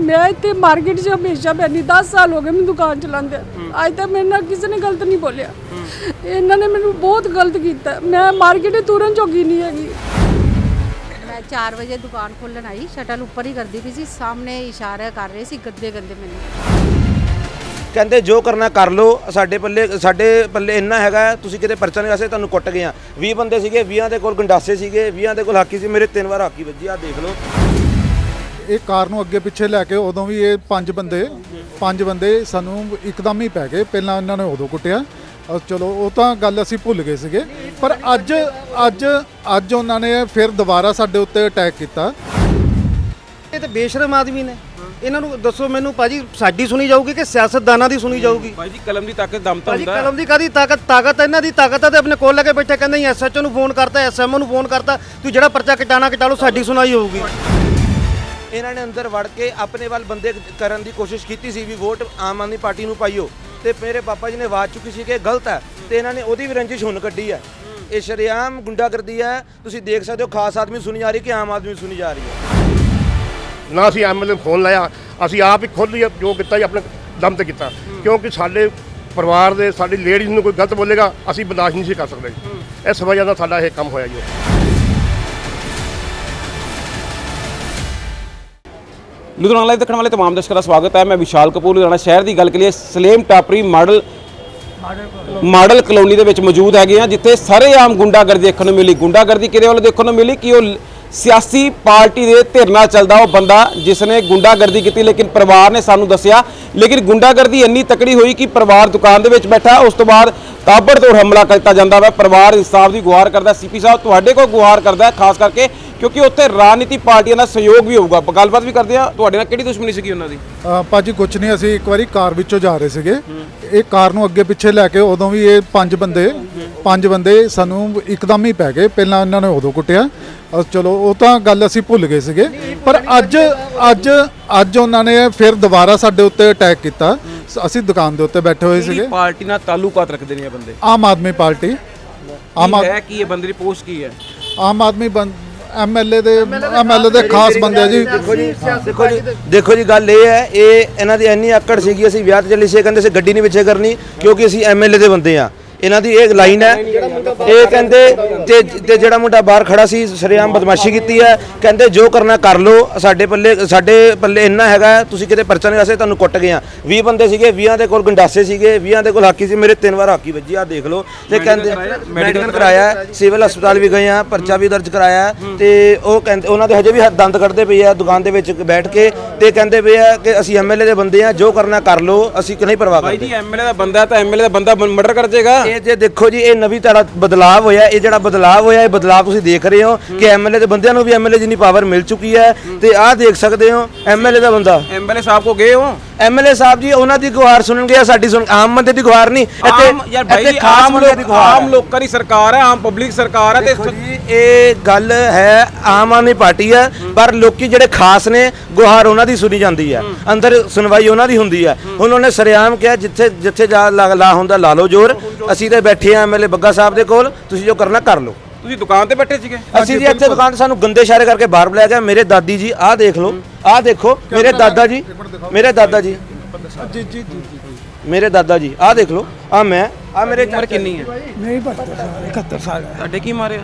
ਮੈਂ ਇੱਥੇ ਮਾਰਕੀਟ 'ਚ ਹਮੇਸ਼ਾ ਬੈਠੀ 10 ਸਾਲ ਹੋ ਗਏ ਮੈਨੂੰ ਦੁਕਾਨ ਚਲਾਉਂਦੇ ਅੱਜ ਤੱਕ ਮੇਰੇ ਨਾਲ ਕਿਸੇ ਨੇ ਗਲਤ ਨਹੀਂ ਬੋਲਿਆ। ਇਹਨਾਂ ਨੇ ਮੈਨੂੰ ਬਹੁਤ ਗਲਤ ਕੀਤਾ। ਮੈਂ ਮਾਰਕੀਟ ਤੁਰਨ ਜੋਗੀ ਨਹੀਂ ਹੈਗੀ। ਮੈਂ 4 ਵਜੇ ਦੁਕਾਨ ਖੋਲਣ ਆਈ ਸ਼ਟਲ ਉੱਪਰ ਹੀ ਕਰਦੀ ਪਈ ਸੀ ਸਾਹਮਣੇ ਇਸ਼ਾਰਾ ਕਰ ਰਹੇ ਸੀ ਗੱਦੇ ਗੰਦੇ ਮੈਨੂੰ। ਕਹਿੰਦੇ ਜੋ ਕਰਨਾ ਕਰ ਲਓ ਸਾਡੇ ਪੱਲੇ ਸਾਡੇ ਪੱਲੇ ਇੰਨਾ ਹੈਗਾ ਤੁਸੀਂ ਕਿਤੇ ਪਰਚਾ ਨਹੀਂ ਵਾਸਤੇ ਤੁਹਾਨੂੰ ਕੁੱਟ ਗਏ ਆ 20 ਬੰਦੇ ਸੀਗੇ 20 ਦੇ ਕੋਲ ਗੰਡਾਸੇ ਸੀਗੇ 20 ਦੇ ਕੋਲ ਹਾਕੀ ਸੀ ਮੇਰੇ ਤਿੰਨ ਵਾਰ ਹਾਕੀ ਵੱਜੀ ਆ ਦੇਖ ਲਓ। ਇਹ ਕਾਰ ਨੂੰ ਅੱਗੇ ਪਿੱਛੇ ਲੈ ਕੇ ਉਦੋਂ ਵੀ ਇਹ ਪੰਜ ਬੰਦੇ ਪੰਜ ਬੰਦੇ ਸਾਨੂੰ ਇੱਕਦਮ ਹੀ ਪੈ ਗਏ। ਪਹਿਲਾਂ ਇਹਨਾਂ ਨੇ ਉਦੋਂ ਕੁੱਟਿਆ। ਅਹ ਚਲੋ ਉਹ ਤਾਂ ਗੱਲ ਅਸੀਂ ਭੁੱਲ ਗਏ ਸੀਗੇ। ਪਰ ਅੱਜ ਅੱਜ ਅੱਜ ਉਹਨਾਂ ਨੇ ਫਿਰ ਦੁਬਾਰਾ ਸਾਡੇ ਉੱਤੇ ਅਟੈਕ ਕੀਤਾ। ਇਹ ਤੇ ਬੇਸ਼ਰਮ ਆਦਮੀ ਨੇ। ਇਹਨਾਂ ਨੂੰ ਦੱਸੋ ਮੈਨੂੰ ਭਾਜੀ ਸਾਡੀ ਸੁਣੀ ਜਾਊਗੀ ਕਿ ਸਿਆਸਤਦਾਨਾਂ ਦੀ ਸੁਣੀ ਜਾਊਗੀ? ਭਾਈ ਜੀ ਕਲਮ ਦੀ ਤਾਕਤ ਦਮ ਤਾਂ ਭਾਜੀ ਹੁੰਦਾ। ਹੈ। ਕਲਮ ਦੀ ਕਾਦੀ ਤਾਕਤ? ਤਾਕਤ ਇਹਨਾਂ ਦੀ ਤਾਕਤ ਹੈ ਤੇ ਆਪਣੇ ਕੋਲ ਲੈ ਕੇ ਬੈਠੇ। ਕਹਿੰਦੇ ਐਸਐਚਓ ਨੂੰ ਫੋਨ ਕਰਤਾ ਐਸਐਮਓ ਨੂੰ ਫੋਨ ਕਰਤਾ। ਤੂੰ ਜਿਹੜਾ ਪਰਚਾ ਕਟਾਣਾ ਕਟਾ ਲਓ ਸਾਡੀ ਸੁਣਾਈ ਹੋਊਗੀ। ਇਹਨਾਂ ਨੇ ਅੰਦਰ ਵੜ ਕੇ ਆਪਣੇ ਵੱਲ ਬੰਦੇ ਕਰਨ ਦੀ ਕੋਸ਼ਿਸ਼ ਕੀਤੀ ਸੀ ਵੀ ਵੋਟ ਆਮ ਆਦਮੀ ਪਾਰਟੀ ਨੂੰ ਪਾਈਓ। ਤੇ ਮੇਰੇ ਪਾਪਾ ਜੀ ਨੇ ਆਵਾਜ਼ ਚੁੱਕੀ ਸੀ ਕਿ ਇਹ ਗਲਤ ਹੈ ਤੇ ਇਹਨਾਂ ਨੇ ਉਹਦੀ ਵੀ ਰੰਜਿਸ਼ ਹੁਣ ਕੱਢੀ ਹੈ। ਇਹ ਸ਼ਰੇਆਮ ਗੁੰਡਾਗਰਦੀ ਹੈ। ਤੁਸੀਂ ਦੇਖ ਸਕਦੇ ਹੋ ਖਾਸ ਆਦਮੀ ਸੁਣੀ ਜਾ ਰਹੀ ਕਿ ਆਮ ਆਦਮੀ ਸੁਣੀ ਜਾ ਰਹੀ ਹੈ। ਨਾ ਅਸੀਂ ਐਮਐਲਏ ਫੋਨ ਲਾਇਆ। ਅਸੀਂ ਆਪ ਹੀ ਖੁਦ ਹੀ ਜੋ ਕੀਤਾ ਜੀ ਆਪਣੇ ਦਮ ਤੇ ਕੀਤਾ। ਕਿਉਂਕਿ ਸਾਡੇ ਪਰਿਵਾਰ ਦੇ ਸਾਡੀ ਲੇਡੀਜ਼ ਨੂੰ ਕੋਈ ਗਲਤ ਬੋਲੇਗਾ ਅਸੀਂ ਬਰਦਾਸ਼ਤ ਨਹੀਂ ਸੀ ਕਰ ਸਕਦੇ। ਇਸ ਵਜ੍ਹਾ ਨਾਲ ਸਾਡਾ ਇਹ ਕੰਮ ਹੋਇਆ ਜੀ। ਲੁਧਿਆਣਾ ਲਾਈਵ ਦੇਖਣ ਵਾਲੇ ਤਮਾਮ ਦਰਸ਼ਕਾਂ ਦਾ ਸਵਾਗਤ ਹੈ। ਮੈਂ ਵਿਸ਼ਾਲ ਕਪੂਰ, ਲੁਧਿਆਣਾ ਸ਼ਹਿਰ ਦੀ ਗੱਲ ਕਰੀਏ, Salem Tabri model model colony ਦੇ ਵਿੱਚ ਮੌਜੂਦ ਹੈਗੇ ਆ ਜਿੱਥੇ ਸਾਰੇ ਆਮ ਗੁੰਡਾਗਰਦੀ ਦੇਖਣ ਨੂੰ ਮਿਲੀ। ਗੁੰਡਾਗਰਦੀ ਕਿਹਦੇ ਵੱਲੋਂ ਦੇਖਣ ਨੂੰ ਮਿਲੀ? ਕਿ ਉਹ ਸਿਆਸੀ ਪਾਰਟੀ ਦੇ ਧਿਰ ਨਾਲ ਚੱਲਦਾ ਉਹ ਬੰਦਾ ਜਿਸ ਨੇ ਗੁੰਡਾਗਰਦੀ ਕੀਤੀ, ਲੇਕਿਨ ਪਰਿਵਾਰ ਨੇ ਸਾਨੂੰ ਦੱਸਿਆ, ਲੇਕਿਨ ਗੁੰਡਾਗਰਦੀ ਇੰਨੀ ਤਕੜੀ ਹੋਈ ਕਿ ਪਰਿਵਾਰ ਦੁਕਾਨ ਦੇ ਵਿੱਚ ਬੈਠਾ, ਉਸ ਤੋਂ ਬਾਅਦ ਤਾਬੜਤੋੜ ਹਮਲਾ ਕੀਤਾ ਜਾਂਦਾ ਵਾ। ਪਰਿਵਾਰ ਇਨਸਾਫ ਦੀ ਗੁਹਾਰ ਕਰਦਾ। ਸੀਪੀ ਸਾਹਿਬ ਤੁਹਾਡੇ ਕੋਲ ਗੁਹਾਰ ਕਰਦਾ ਖਾਸ ਕਰਕੇ ਕਿਉਂਕਿ ਉੱਥੇ ਰਾਜਨੀਤੀ ਪਾਰਟੀਆਂ ਦਾ ਸਹਿਯੋਗ ਵੀ ਹੋਊਗਾ। ਗੱਲਬਾਤ ਵੀ ਕਰਦੇ ਆ ਤੁਹਾਡੇ ਨਾਲ ਕਿਹੜੀ ਦੁਸ਼ਮਣੀ ਸੀਗੀ ਉਹਨਾਂ ਦੀ? ਭਾਜੀ ਕੁਛ ਨਹੀਂ, ਅਸੀਂ ਇੱਕ ਵਾਰੀ ਕਾਰ ਵਿੱਚੋਂ ਜਾ ਰਹੇ ਸੀਗੇ। ਇਹ ਕਾਰ ਨੂੰ ਅੱਗੇ ਪਿੱਛੇ ਲੈ ਕੇ ਉਦੋਂ ਵੀ ਇਹ ਪੰਜ ਬੰਦੇ ਪੰਜ ਬੰਦੇ ਸਾਨੂੰ ਇੱਕਦਮ ਹੀ ਪੈ ਗਏ। ਪਹਿਲਾਂ ਇਹਨਾਂ ਨੇ ਉਦੋਂ ਕੁੱਟਿਆ। ਅਹ ਚਲੋ ਉਹ ਤਾਂ ਗੱਲ ਅਸੀਂ ਭੁੱਲ ਗਏ ਸੀਗੇ। ਪਰ ਅੱਜ ਅੱਜ ਅੱਜ ਉਹਨਾਂ ਨੇ ਫਿਰ ਦੁਬਾਰਾ ਸਾਡੇ ਉੱਤੇ ਅਟੈਕ ਕੀਤਾ। ਸ- ਅਸੀਂ ਦੁਕਾਨ ਦੇ ਉੱਤੇ ਬੈਠੇ ਹੋਏ ਸੀਗੇ। ਪਾਰਟੀ ਨਾਲ ਤਾਲੁਕਾਤ ਰੱਖਦੇ ਨੇ ਇਹ ਬੰਦੇ? ਆਮ ਆਦਮੀ ਪਾਰਟੀ। ਆਮ ਕੀ ਆਦ- ਹੈ ਕੀ ਹੈ ਬੰਦੇ ਦੀ ਪੋਸਟ ਕੀ ਹੈ? ਆਮ ਆਦਮੀ ਐਮਐਲਏ ਦੇ ਐਮਐਲਏ ਦੇ ਖਾਸ ਬੰਦੇ ਆ ਜੀ। ਦੇਖੋ ਜੀ ਦੇਖੋ ਜੀ ਦੇਖੋ ਜੀ ਗੱਲ ਇਹ ਹੈ ਇਹ ਇਹਨਾਂ ਦੀ ਇੰਨੀ ਆਕੜ ਸੀਗੀ ਅਸੀਂ ਵਿਆਹ ਤੇ ਚੱਲੇ ਸੀ ਇਹ ਕਹਿੰਦੇ ਸੀ ਗੱਡੀ ਨਹੀਂ ਪਿੱਛੇ ਕਰਨੀ ਕਿਉਂਕਿ ਅਸੀਂ ਐਮਐਲਏ ਦੇ ਬੰਦੇ ਆ ਇਹਨਾਂ ਦੀ ਇਹ ਲਾਈਨ ਹੈ। ਇਹ ਕਹਿੰਦੇ ਤੇ ਤੇ ਜਿਹੜਾ ਮੁੰਡਾ ਬਾਹਰ ਖੜਾ ਸੀ ਸ਼ਰੇਆਮ ਬਦਮਾਸ਼ੀ ਕੀਤੀ ਹੈ। ਕਹਿੰਦੇ ਜੋ ਕਰਨਾ ਕਰ ਲਓ ਸਾਡੇ ਪੱਲੇ ਸਾਡੇ ਪੱਲੇ ਇੰਨਾ ਹੈਗਾ ਤੁਸੀਂ ਕਿਤੇ ਪਰਚਾ ਨਹੀਂ ਵਾਸਤੇ ਤੁਹਾਨੂੰ ਕੁੱਟ ਗਏ ਆ 20 ਬੰਦੇ ਸੀਗੇ 20 ਦੇ ਕੋਲ ਗੰਡਾਸੇ ਸੀਗੇ 20 ਦੇ ਕੋਲ ਹਾਕੀ ਸੀ ਮੇਰੇ ਤਿੰਨ ਵਾਰ ਹਾਕੀ ਵੱਜੀ ਆ ਦੇਖ ਲਓ। ਤੇ ਕਹਿੰਦੇ ਮੈਡੀਕਲ ਕਰਾਇਆ ਸਿਵਲ ਹਸਪਤਾਲ ਵੀ ਗਏ ਆ ਪਰਚਾ ਵੀ ਦਰਜ ਕਰਾਇਆ ਤੇ ਉਹ ਕਹਿੰਦੇ ਉਹਨਾਂ ਦੇ ਹਜੇ ਵੀ ਦੰਦ ਕੱਢਦੇ ਪਏ ਆ ਦੁਕਾਨ ਦੇ ਵਿੱਚ ਬੈਠ ਕੇ। ਤੇ ਕਹਿੰਦੇ ਪਏ ਆ ਕਿ ਅਸੀਂ ਐਮਐਲਏ ਦੇ ਬੰਦੇ ਆ ਜੋ ਕਰਨਾ ਕਰ ਲਓ ਅਸੀਂ ਕਿ ਨਹੀਂ ਪਰਵਾਹ ਭਾਈ ਕਰਦੇ? ਜੀ ਐਮਐਲਏ ਦਾ ਬੰਦਾ ਤਾਂ ਐਮਐਲਏ ਦਾ ਬੰਦਾ ਮਰਡਰ ਕਰ ਜਾਏਗਾ ਇਹ ਜੇ ਦੇਖੋ ਜੀ ਇਹ ਨਵੀਂ ਤਰ੍ਹਾਂ ਬਦਲਾਅ ਹੋਇਆ ਇਹ ਜਿਹੜਾ ਬਦਲਾਅ ਹੋਇਆ ਇਹ ਬਦਲਾਅ ਤੁਸੀਂ ਦੇਖ ਰਹੇ ਹੋ ਕਿ ਐਮਐਲਏ ਦੇ ਬੰਦਿਆਂ ਨੂੰ ਵੀ ਐਮਐਲਏ ਜਿੰਨੀ ਪਾਵਰ ਮਿਲ ਚੁੱਕੀ ਹੈ ਤੇ ਆਹ ਦੇਖ ਸਕਦੇ ਹੋ ਐਮਐਲਏ ਦਾ ਬੰਦਾ। ਐਮਐਲਏ ਸਾਹਿਬ ਕੋ ਗਏ ਹੋ? ਐਮਐਲਏ ਸਾਹਿਬ ਜੀ ਉਹਨਾਂ ਦੀ ਗੁਹਾਰ ਸੁਣਨਗੇ ਜਾਂ ਸਾਡੀ ਸੁਣ ਆਮ ਬੰਦੇ ਦੀ ਗੁਹਾਰ ਨਹੀਂ। ਯਾਰ ਭਾਈ ਇੱਥੇ ਖਾਸ ਆਮ ਲੋਕ ਆਮ। ਲੋਕਾਂ ਦੀ ਸਰਕਾਰ ਹੈ ਆਮ ਪਬਲਿਕ ਸਰਕਾਰ ਹੈ ਤੇ ਇਹ ਗੱਲ ਹੈ ਆਮ ਆਦਮੀ ਪਾਰਟੀ ਹੈ ਪਰ ਲੋਕੀ ਜਿਹੜੇ ਖਾਸ ਨੇ ਗੁਹਾਰ ਉਹਨਾਂ ਦੀ ਸੁਣੀ ਜਾਂਦੀ ਹੈ। ਅੰਦਰ ਸੁਣਵਾਈ ਉਹਨਾਂ ਦੀ ਹੁੰਦੀ ਹੈ। ਹੁਣ ਉਹਨੇ ਸਰਿਆਮ ਕਿਹਾ ਜਿੱਥੇ ਜਿੱਥੇ ਜਾ ਲਾ ਲਾ ਹੁੰਦਾ ਲਾ ਲਓ ਜ਼ੋਰ। ਅਸੀਂ ਤੇ ਬੈਠੇ ਆ ਐਮਐਲਏ ਬੱਗਾ ਸਾਹਿਬ ਦੇ ਕੋਲ ਤੁਸੀਂ ਜੋ ਕਰਨਾ ਕਰ ਲਓ। ਤੁਸੀਂ ਦੁਕਾਨ ਤੇ ਬੈਠੇ ਸੀਗੇ? ਅਸੀਂ ਜੀ ਇੱਥੇ ਦੁਕਾਨ ਤੇ ਸਾਨੂੰ ਗੰਦੇ ਇਸ਼ਾਰੇ ਕਰਕੇ ਬਾਹਰ ਬੁਲਾਇਆ ਗਿਆ। ਮੇਰੇ ਦਾਦੀ ਜੀ ਆਹ ਦੇਖ ਲਓ ਆਹ ਦੇਖੋ ਮੇਰੇ ਦਾਦਾ ਜੀ ਮੇਰੇ ਦਾਦਾ ਜੀ। ਜੀ ਜੀ ਜੀ ਮੇਰੇ ਦਾਦਾ ਜੀ ਆਹ ਦੇਖ ਲਓ ਆਹ ਮੈਂ ਆਹ ਮੇਰੇ ਉਮਰ ਕਿੰਨੀ ਹੈ? ਮੇਰੀ 72 ਸਾਲ 71 ਸਾਲ ਹੈ। ਤੁਹਾਡੇ ਕੀ ਮਾਰਿਆ?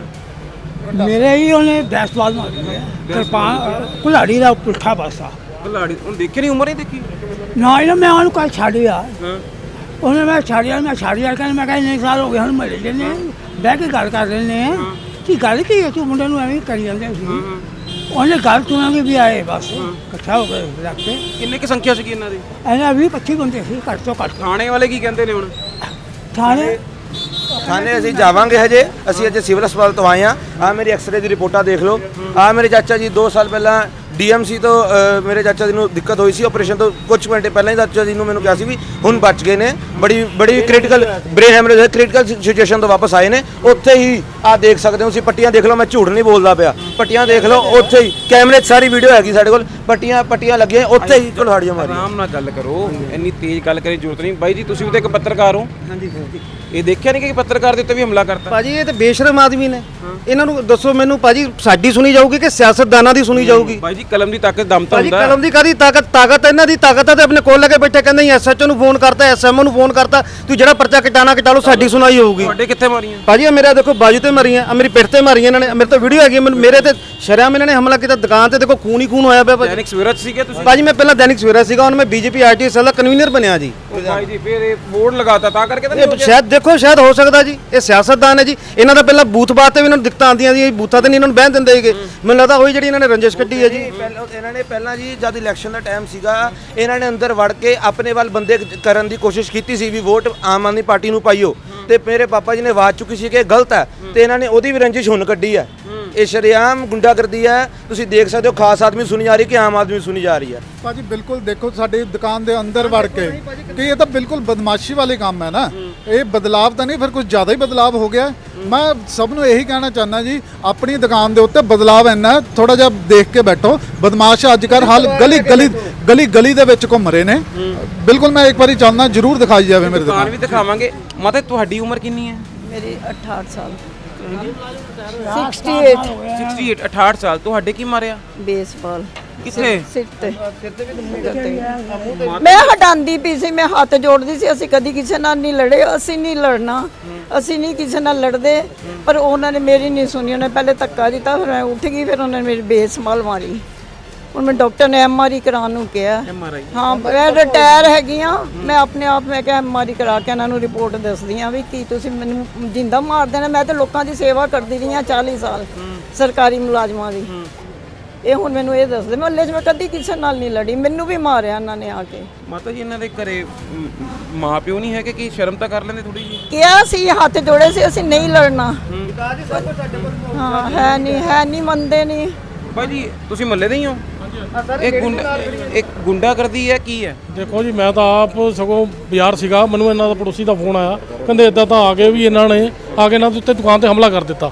ਮੇਰੇ ਹੀ ਉਹਨੇ ਦਸਵਾਲ ਮਾਰੀ ਹੈ। ਕਿਰਪਾਨ ਕੁਲਾੜੀ ਦਾ ਪੁੱਠਾ ਪਾਸਾ। ਖਿਲਾੜੀ ਹੁਣ ਦੇਖੀ ਨਹੀਂ ਉਮਰ ਹੀ ਦੇਖੀ। ਨਾ ਇਹਨਾਂ ਮੈਂ ਉਹਨੂੰ ਕੱਲ ਛੱਡਿਆ ਹਾਂ। ਉਹਨੇ ਮੈਂ ਛੱਡਿਆ ਮੈਂ ਛੱਡਿਆ ਕਹਿੰਦਾ ਮੈਂ ਕਹਿੰਦਾ ਇੰਨੇ ਸਾਲ ਹੋ ਗਏ ਹੁਣ ਮਿਲ ਜੰਨੇ ਬਹਿ ਕੇ ਗੱਲ ਕਰ ਲੈਂਦੇ ਆ। ਕੀ ਗੱਲ ਕੀ ਹੈ? ਤੂੰ ਮੁੰਡੇ ਨੂੰ ਐਵੇਂ ਕਰੀ ਜਾਂਦੇ ਸੀ। ਉਹਨੇ ਗੱਲ ਸੁਣਾਂਗੇ ਵੀ ਆਏ ਬਸ। ਇਕੱਠਾ ਹੋ ਕੇ ਰੱਖ ਕੇ। ਕਿੰਨੇ ਕੀ ਸੰਖਿਆ ਸੀਗੀ ਇਹਨਾਂ ਦੀ? ਇਹਨਾਂ 20 25 ਬੰਦੇ ਸੀ ਘੱਟ ਤੋਂ ਘੱਟ। ਥਾਣੇ ਵਾਲੇ ਕੀ ਕਹਿੰਦੇ ਨੇ ਹੁਣ? ਥਾਣੇ? ਥਾਣੇ ਅਸੀਂ ਜਾਵਾਂਗੇ ਹਜੇ। ਅਸੀਂ ਅੱਜ ਸਿਵਲ ਹਸਪਤਾਲ ਤੋਂ ਆਏ ਆ ਆ ਮੇਰੀ ਐਕਸ-ਰੇ ਦੀ ਰਿਪੋਰਟਾਂ ਦੇਖ ਲਓ। ਆ ਮੇਰੇ ਚਾਚਾ ਜੀ 2 ਸਾਲ ਪਹਿਲਾਂ ਡੀਐਮਸੀ ਤੋਂ ਮੇਰੇ ਚਾਚਾ ਜੀ ਨੂੰ ਦਿੱਕਤ ਹੋਈ ਸੀ ਆਪਰੇਸ਼ਨ ਤੋਂ। ਕੁਝ ਘੰਟੇ ਪਹਿਲਾਂ ਹੀ ਚਾਚਾ ਜੀ ਨੂੰ ਮੈਨੂੰ ਕਿਹਾ ਸੀ ਵੀ ਹੁਣ ਬਚ ਗਏ ਨੇ। ਬੜੀ ਬੜੀ ਕ੍ਰਿਟੀਕਲ ਬ੍ਰੇਨ ਹੈਮਰੇਜ ਹੈ ਕ੍ਰਿਟੀਕਲ ਸਿਚੁਏਸ਼ਨ ਤੋਂ ਵਾਪਸ ਆਏ ਨੇ। ਉੱਥੇ ਹੀ ਆ ਦੇਖ ਸਕਦੇ ਹੋ ਤੁਸੀਂ ਪੱਟੀਆਂ ਦੇਖ ਲਓ ਮੈਂ ਝੂਠ ਨਹੀਂ ਬੋਲਦਾ ਪਿਆ। ਪੱਟੀਆਂ ਦੇਖ ਲਓ ਉੱਥੇ ਹੀ ਕੈਮਰੇ 'ਚ ਸਾਰੀ ਵੀਡੀਓ ਹੈਗੀ ਸਾਡੇ ਕੋਲ। ਪੱਟੀਆਂ ਪੱਟੀਆਂ ਲੱਗੀਆਂ ਉੱਥੇ ਹੀ ਕੁਲਹਾੜੀਆਂ ਮਾਰੀਆਂ ਆਰਾਮ ਨਾਲ ਗੱਲ ਕਰੋ ਇੰਨੀ ਤੇਜ਼ ਗੱਲ ਕਰੀ ਜ਼ਰੂਰਤ ਨਹੀਂ। ਬਾਈ ਜੀ ਤੁਸੀਂ ਵੀ ਤਾਂ ਇੱਕ ਪੱਤਰਕਾਰ ਹੋ। ਹਾਂਜੀ ਹਾਂਜੀ। ਇਹ ਦੇਖਿਆ ਨਹੀਂ ਕਿ ਪੱਤਰਕਾਰ ਦੇ ਉੱਤੇ ਵੀ ਹਮਲਾ ਕਰਤਾ? ਭਾਜੀ ਇਹ ਤੇ ਬੇਸ਼ਰਮ ਆਦਮੀ ਨੇ। ਇਹਨਾਂ ਨੂੰ ਦੱਸੋ ਮੈਨੂੰ ਭਾਜੀ ਸਾਡੀ ਸੁਣੀ ਜਾਊਗੀ ਕਿ ਸਿਆਸਤਦਾਨਾਂ ਦੀ ਸੁਣੀ ਜਾਊਗੀ? ਜੀ ਕਲਮ ਦੀ ਤਾਕਤ ਦਮ ਤਾਂ ਭਾਜੀ ਹੁੰਦਾ। ਕਲਮ ਦੀ ਕਾਦੀ ਤਾਕਤ? ਤਾਕਤ ਇਹਨਾਂ ਦੀ ਤਾਕਤ ਆ ਤੇ ਆਪਣੇ ਕੋਲ ਲੈ ਕੇ ਬੈਠੇ ਕਹਿੰਦੇ ਐਸਐਚਓ ਨੂੰ ਫੋਨ ਕਰਤਾ ਐਸਐਮਓ ਨੂੰ ਫੋਨ ਕਰਤਾ ਤੂੰ ਜਿਹੜਾ ਪਰਚਾ ਕਟਾਣਾ ਕਟਾ ਲਓ ਸਾਡੀ ਸੁਣਾਈ ਹੋਊਗੀ। ਤੁਹਾਡੇ ਕਿੱਥੇ ਮਾਰੀਆਂ? ਭਾਜੀ ਮੇਰਾ ਦੇਖੋ ਬਾਜੂ ਤੇ ਮਾਰੀਆਂ ਆ ਮੇਰੀ ਪਿੱਠ ਤੇ ਮਾਰੀਆਂ ਇਹਨਾਂ ਨੇ ਮੇਰੇ ਤੋਂ ਵੀਡੀਓ ਹੈਗੀ ਆ, ਮੈਨੂੰ ਮੇਰੇ ਤੇ ਸ਼ਰਿਆਮ ਇਹਨਾਂ ਨੇ ਹਮਲਾ ਕੀਤਾ ਦੁਕਾਨ ਤੇ ਦੇਖੋ ਖੂਨ ਹੀ ਖੂਨ ਹੋਇਆ ਪਿਆ ਭਾਜੀ। ਦੈਨਿਕ ਸਵੇਰਾ 'ਚ ਸੀਗੇ ਤੁਸੀਂ? ਭਾਜੀ ਮੈਂ ਪਹਿਲਾਂ ਦੈਨਿਕ ਸਵੇਰਾ ਸੀਗਾ ਹੁਣ ਮੈਂ ਬੀਜੇਪੀ ਆਰਟੀ ਸੈੱਲ ਦਾ ਕਨਵੀਨਰ ਬਣਿਆ ਜੀ। ਭਾਈ ਜੀ ਫਿਰ ਇਹ ਬੋਰਡ ਲਗਾਤਾ ਤਾਂ ਕਰਕੇ ਤਾਂ ਨਹੀਂ ਹੋ ਇਹ ਗਿਆ? ਸ਼ਾਇਦ ਦੇਖੋ ਸ਼ਾਇਦ ਹੋ ਸਕਦਾ ਜੀ ਇਹ ਸਿਆਸਤਦਾਨ ਹੈ ਜੀ। ਇਹਨਾਂ ਦਾ ਪਹਿਲਾਂ ਬੂਥ ਬਾਤ ਤੇ ਵੀ ਇਹਨਾਂ ਨੂੰ ਦਿੱਕਤਾਂ ਆਉਂਦੀਆਂ ਸੀ ਬੂਥਾਂ ਤੇ ਨਹੀਂ ਇਹਨਾਂ ਨੂੰ ਬਹਿਣ ਦਿੰਦੇ ਹੈਗੇ ਮੈਨੂੰ ਲੱਗਦਾ ਉਹੀ ਜਿਹੜੀ ਇਹਨਾਂ ਨੇ ਰੰਜਿਸ਼ ਕੱਢੀ ਹੈ ਜੀ। ਪਹਿਲਾਂ ਇਹਨਾਂ ਨੇ ਪਹਿਲਾਂ ਜੀ ਜਦ ਇਲੈਕਸ਼ਨ ਦਾ ਟਾਈਮ ਸੀਗਾ ਇਹਨਾਂ ਨੇ ਅੰਦਰ ਵੜ ਕੇ ਆਪਣੇ ਵੱਲ ਬੰਦੇ ਕਰਨ ਦੀ ਕੋਸ਼ਿਸ਼ ਕੀਤੀ ਸੀ ਵੀ ਵੋਟ ਆਮ ਆਦਮੀ ਪਾਰਟੀ ਨੂੰ ਪਾਈਓ। ਤੇ ਮੇਰੇ ਪਾਪਾ ਜੀ ਨੇ ਆਵਾਜ਼ ਚੁੱਕੀ ਸੀ ਕਿ ਇਹ ਗਲਤ ਹੈ। ਤੇ ਇਹਨਾਂ ਨੇ ਉਹਦੀ ਵੀ ਰੰਜਿਸ਼ ਹੁਣ ਕੱਢੀ ਹੈ। ਇਹ ਸ਼ਰੇਆਮ ਗੁੰਡਾਗਰਦੀ ਹੈ। ਤੁਸੀਂ ਦੇਖ ਸਕਦੇ ਹੋ ਖਾਸ ਆਦਮੀ ਸੁਣੀ ਜਾ ਰਹੀ ਕਿ ਆਮ ਆਦਮੀ ਸੁਣੀ ਜਾ ਰਹੀ ਹੈ। ਭਾਜੀ ਬਿਲਕੁਲ ਦੇਖੋ ਸਾਡੀ ਦੁਕਾਨ ਦੇ ਅੰਦਰ ਵੜ ਕੇ ਕਿ ਇਹ ਤਾਂ ਬਿਲਕੁਲ ਬਦਮਾਸ਼ੀ ਵਾਲੇ ਕੰਮ ਹੈ ਨਾ। ਇਹ ਬਦਲਾਵ ਤਾਂ ਨਹੀਂ ਫਿਰ ਕੁਝ ਜ਼ਿਆਦਾ ਹੀ ਬਦਲਾਵ ਹੋ ਗਿਆ। ਮੈਂ ਸਭ ਨੂੰ ਇਹੀ ਕਹਿਣਾ ਚਾਹੁੰਦਾ ਜੀ ਆਪਣੀ ਦੁਕਾਨ ਦੇ ਉੱਤੇ ਬਦਲਾਵ ਇੰਨਾ ਥੋੜਾ ਜਿਹਾ ਦੇਖ ਕੇ ਬੈਠੋ। ਬਦਮਾਸ਼ ਅੱਜ ਕੱਲ੍ਹ ਹਾਲ ਗਲੀ ਗਲੀ ਗਲੀ ਗਲੀ ਦੇ ਵਿੱਚ ਘੁੰਮ ਰਹੇ ਨੇ। ਬਿਲਕੁਲ ਮੈਂ ਇੱਕ ਵਾਰੀ ਚਾਹੁੰਦਾ ਜ਼ਰੂਰ ਦਿਖਾਈ ਜਾਵੇ ਮੇਰੇ ਦੁਕਾਨ ਦੁਕਾਨ। ਵੀ ਦਿਖਾਵਾਂਗੇ। ਮਾਤਾ ਤੁਹਾਡੀ ਉਮਰ ਕਿੰਨੀ ਹੈ? ਮੇਰੀ 68 ਸਾਲ। 68 68 ਸਾਲ। ਤੁਹਾਡੇ ਕੀ ਮਾਰਿਆ? ਬੇਸਬਾਲ। ਕਿੱਥੇ? ਸਿਰ ਤੇ। ਮੈਂ ਹਟਾਉਂਦੀ ਪਈ ਸੀ ਮੈਂ ਹੱਥ ਜੋੜਦੀ ਸੀ। ਅਸੀਂ ਕਦੀ ਕਿਸੇ ਨਾਲ ਨਹੀਂ ਲੜੇ ਅਸੀਂ ਨਹੀਂ ਲੜਨਾ। ਅਸੀਂ ਨਹੀਂ ਕਿਸੇ ਨਾਲ ਲੜਦੇ। ਪਰ ਉਹਨਾਂ ਨੇ ਮੇਰੀ ਨਹੀਂ ਸੁਣੀ। ਉਹਨੇ ਪਹਿਲੇ ਧੱਕਾ ਦਿੱਤਾ ਫਿਰ ਮੈਂ ਉੱਠ ਗਈ ਫਿਰ ਉਹਨਾਂ ਨੇ ਮੇਰੀ ਬੇਸਮਾਲ ਮਾਰੀ। ਹੁਣ ਮੈਂ ਡਾਕਟਰ ਨੇ ਐਮਆਰਆਈ ਕਰਾਉਣ ਨੂੰ ਕਿਹਾ। ਹਾਂ ਮੈਂ ਰਿਟਾਇਰ ਹੈਗੀ ਆ ਮੈਂ ਆਪਣੇ ਆਪ ਮੈਂ ਕਿਹਾ ਐਮਆਰਆਈ ਕਰਾ ਕੇ ਇਹਨਾਂ ਨੂੰ ਰਿਪੋਰਟ ਦੱਸਦੀ ਆ ਵੀ ਕੀ ਤੁਸੀਂ ਮੈਨੂੰ ਜਿੰਦਾ ਮਾਰ ਦੇਣਾ। ਮੈਂ ਤਾਂ ਲੋਕਾਂ ਦੀ ਸੇਵਾ ਕਰਦੀ ਰਹੀ ਆ 40 ਸਾਲ ਸਰਕਾਰੀ ਮੁਲਾਜ਼ਮਾਂ ਦੀ। ਇਹ ਹੁਣ ਮੈਨੂੰ ਇਹ ਦੱਸਦੇ ਮੈਂ ਹੱਲੇ 'ਚ ਮੈਂ ਕਦੀ ਕਿਸੇ ਨਾਲ ਨਹੀਂ ਲੜੀ। ਮੈਨੂੰ ਵੀ ਮਾਰਿਆ ਇਹਨਾਂ ਨੇ ਆ ਕੇ। ਮਾਤਾ ਜੀ ਇਹਨਾਂ ਦੇ ਘਰੇ ਮਾਂ ਪਿਓ ਨਹੀਂ ਹੈਗੇ ਕਿ ਸ਼ਰਮ ਤਾਂ ਕਰ ਲੈਂਦੇ ਥੋੜੀ ਜੀ ਕਿਹਾ ਸੀ ਹੱਥ ਜੋੜੇ ਸੀ ਅਸੀਂ ਨਹੀਂ ਲੜਨਾ। ਹਾਂ। ਹੈ ਨਹੀਂ ਹੈ ਨਹੀਂ ਮੰਨਦੇ ਨਹੀਂ। ਭਾਈ ਜੀ ਤੁਸੀਂ ਮੱਲੇ ਦੇ ਹੀ ਹੋ? ਇਹ ਗੁੰਡਾ ਇੱਕ ਗੁੰਡਾ ਕਰਦੀ ਹੈ ਕੀ ਹੈ? ਦੇਖੋ ਜੀ ਮੈਂ ਤਾਂ ਆਪ ਸਗੋਂ ਬਾਜ਼ਾਰ ਸੀਗਾ ਮੈਨੂੰ ਇਹਨਾਂ ਦਾ ਪੜੋਸੀ ਦਾ ਫੋਨ ਆਇਆ। ਕਹਿੰਦੇ ਇਦਾਂ ਤਾਂ ਆ ਕੇ ਵੀ ਇਹਨਾਂ ਨੇ ਆ ਕੇ ਇਹਨਾਂ ਦੇ ਉੱਤੇ ਦੁਕਾਨ ਤੇ ਹਮਲਾ ਕਰ ਦਿੱਤਾ।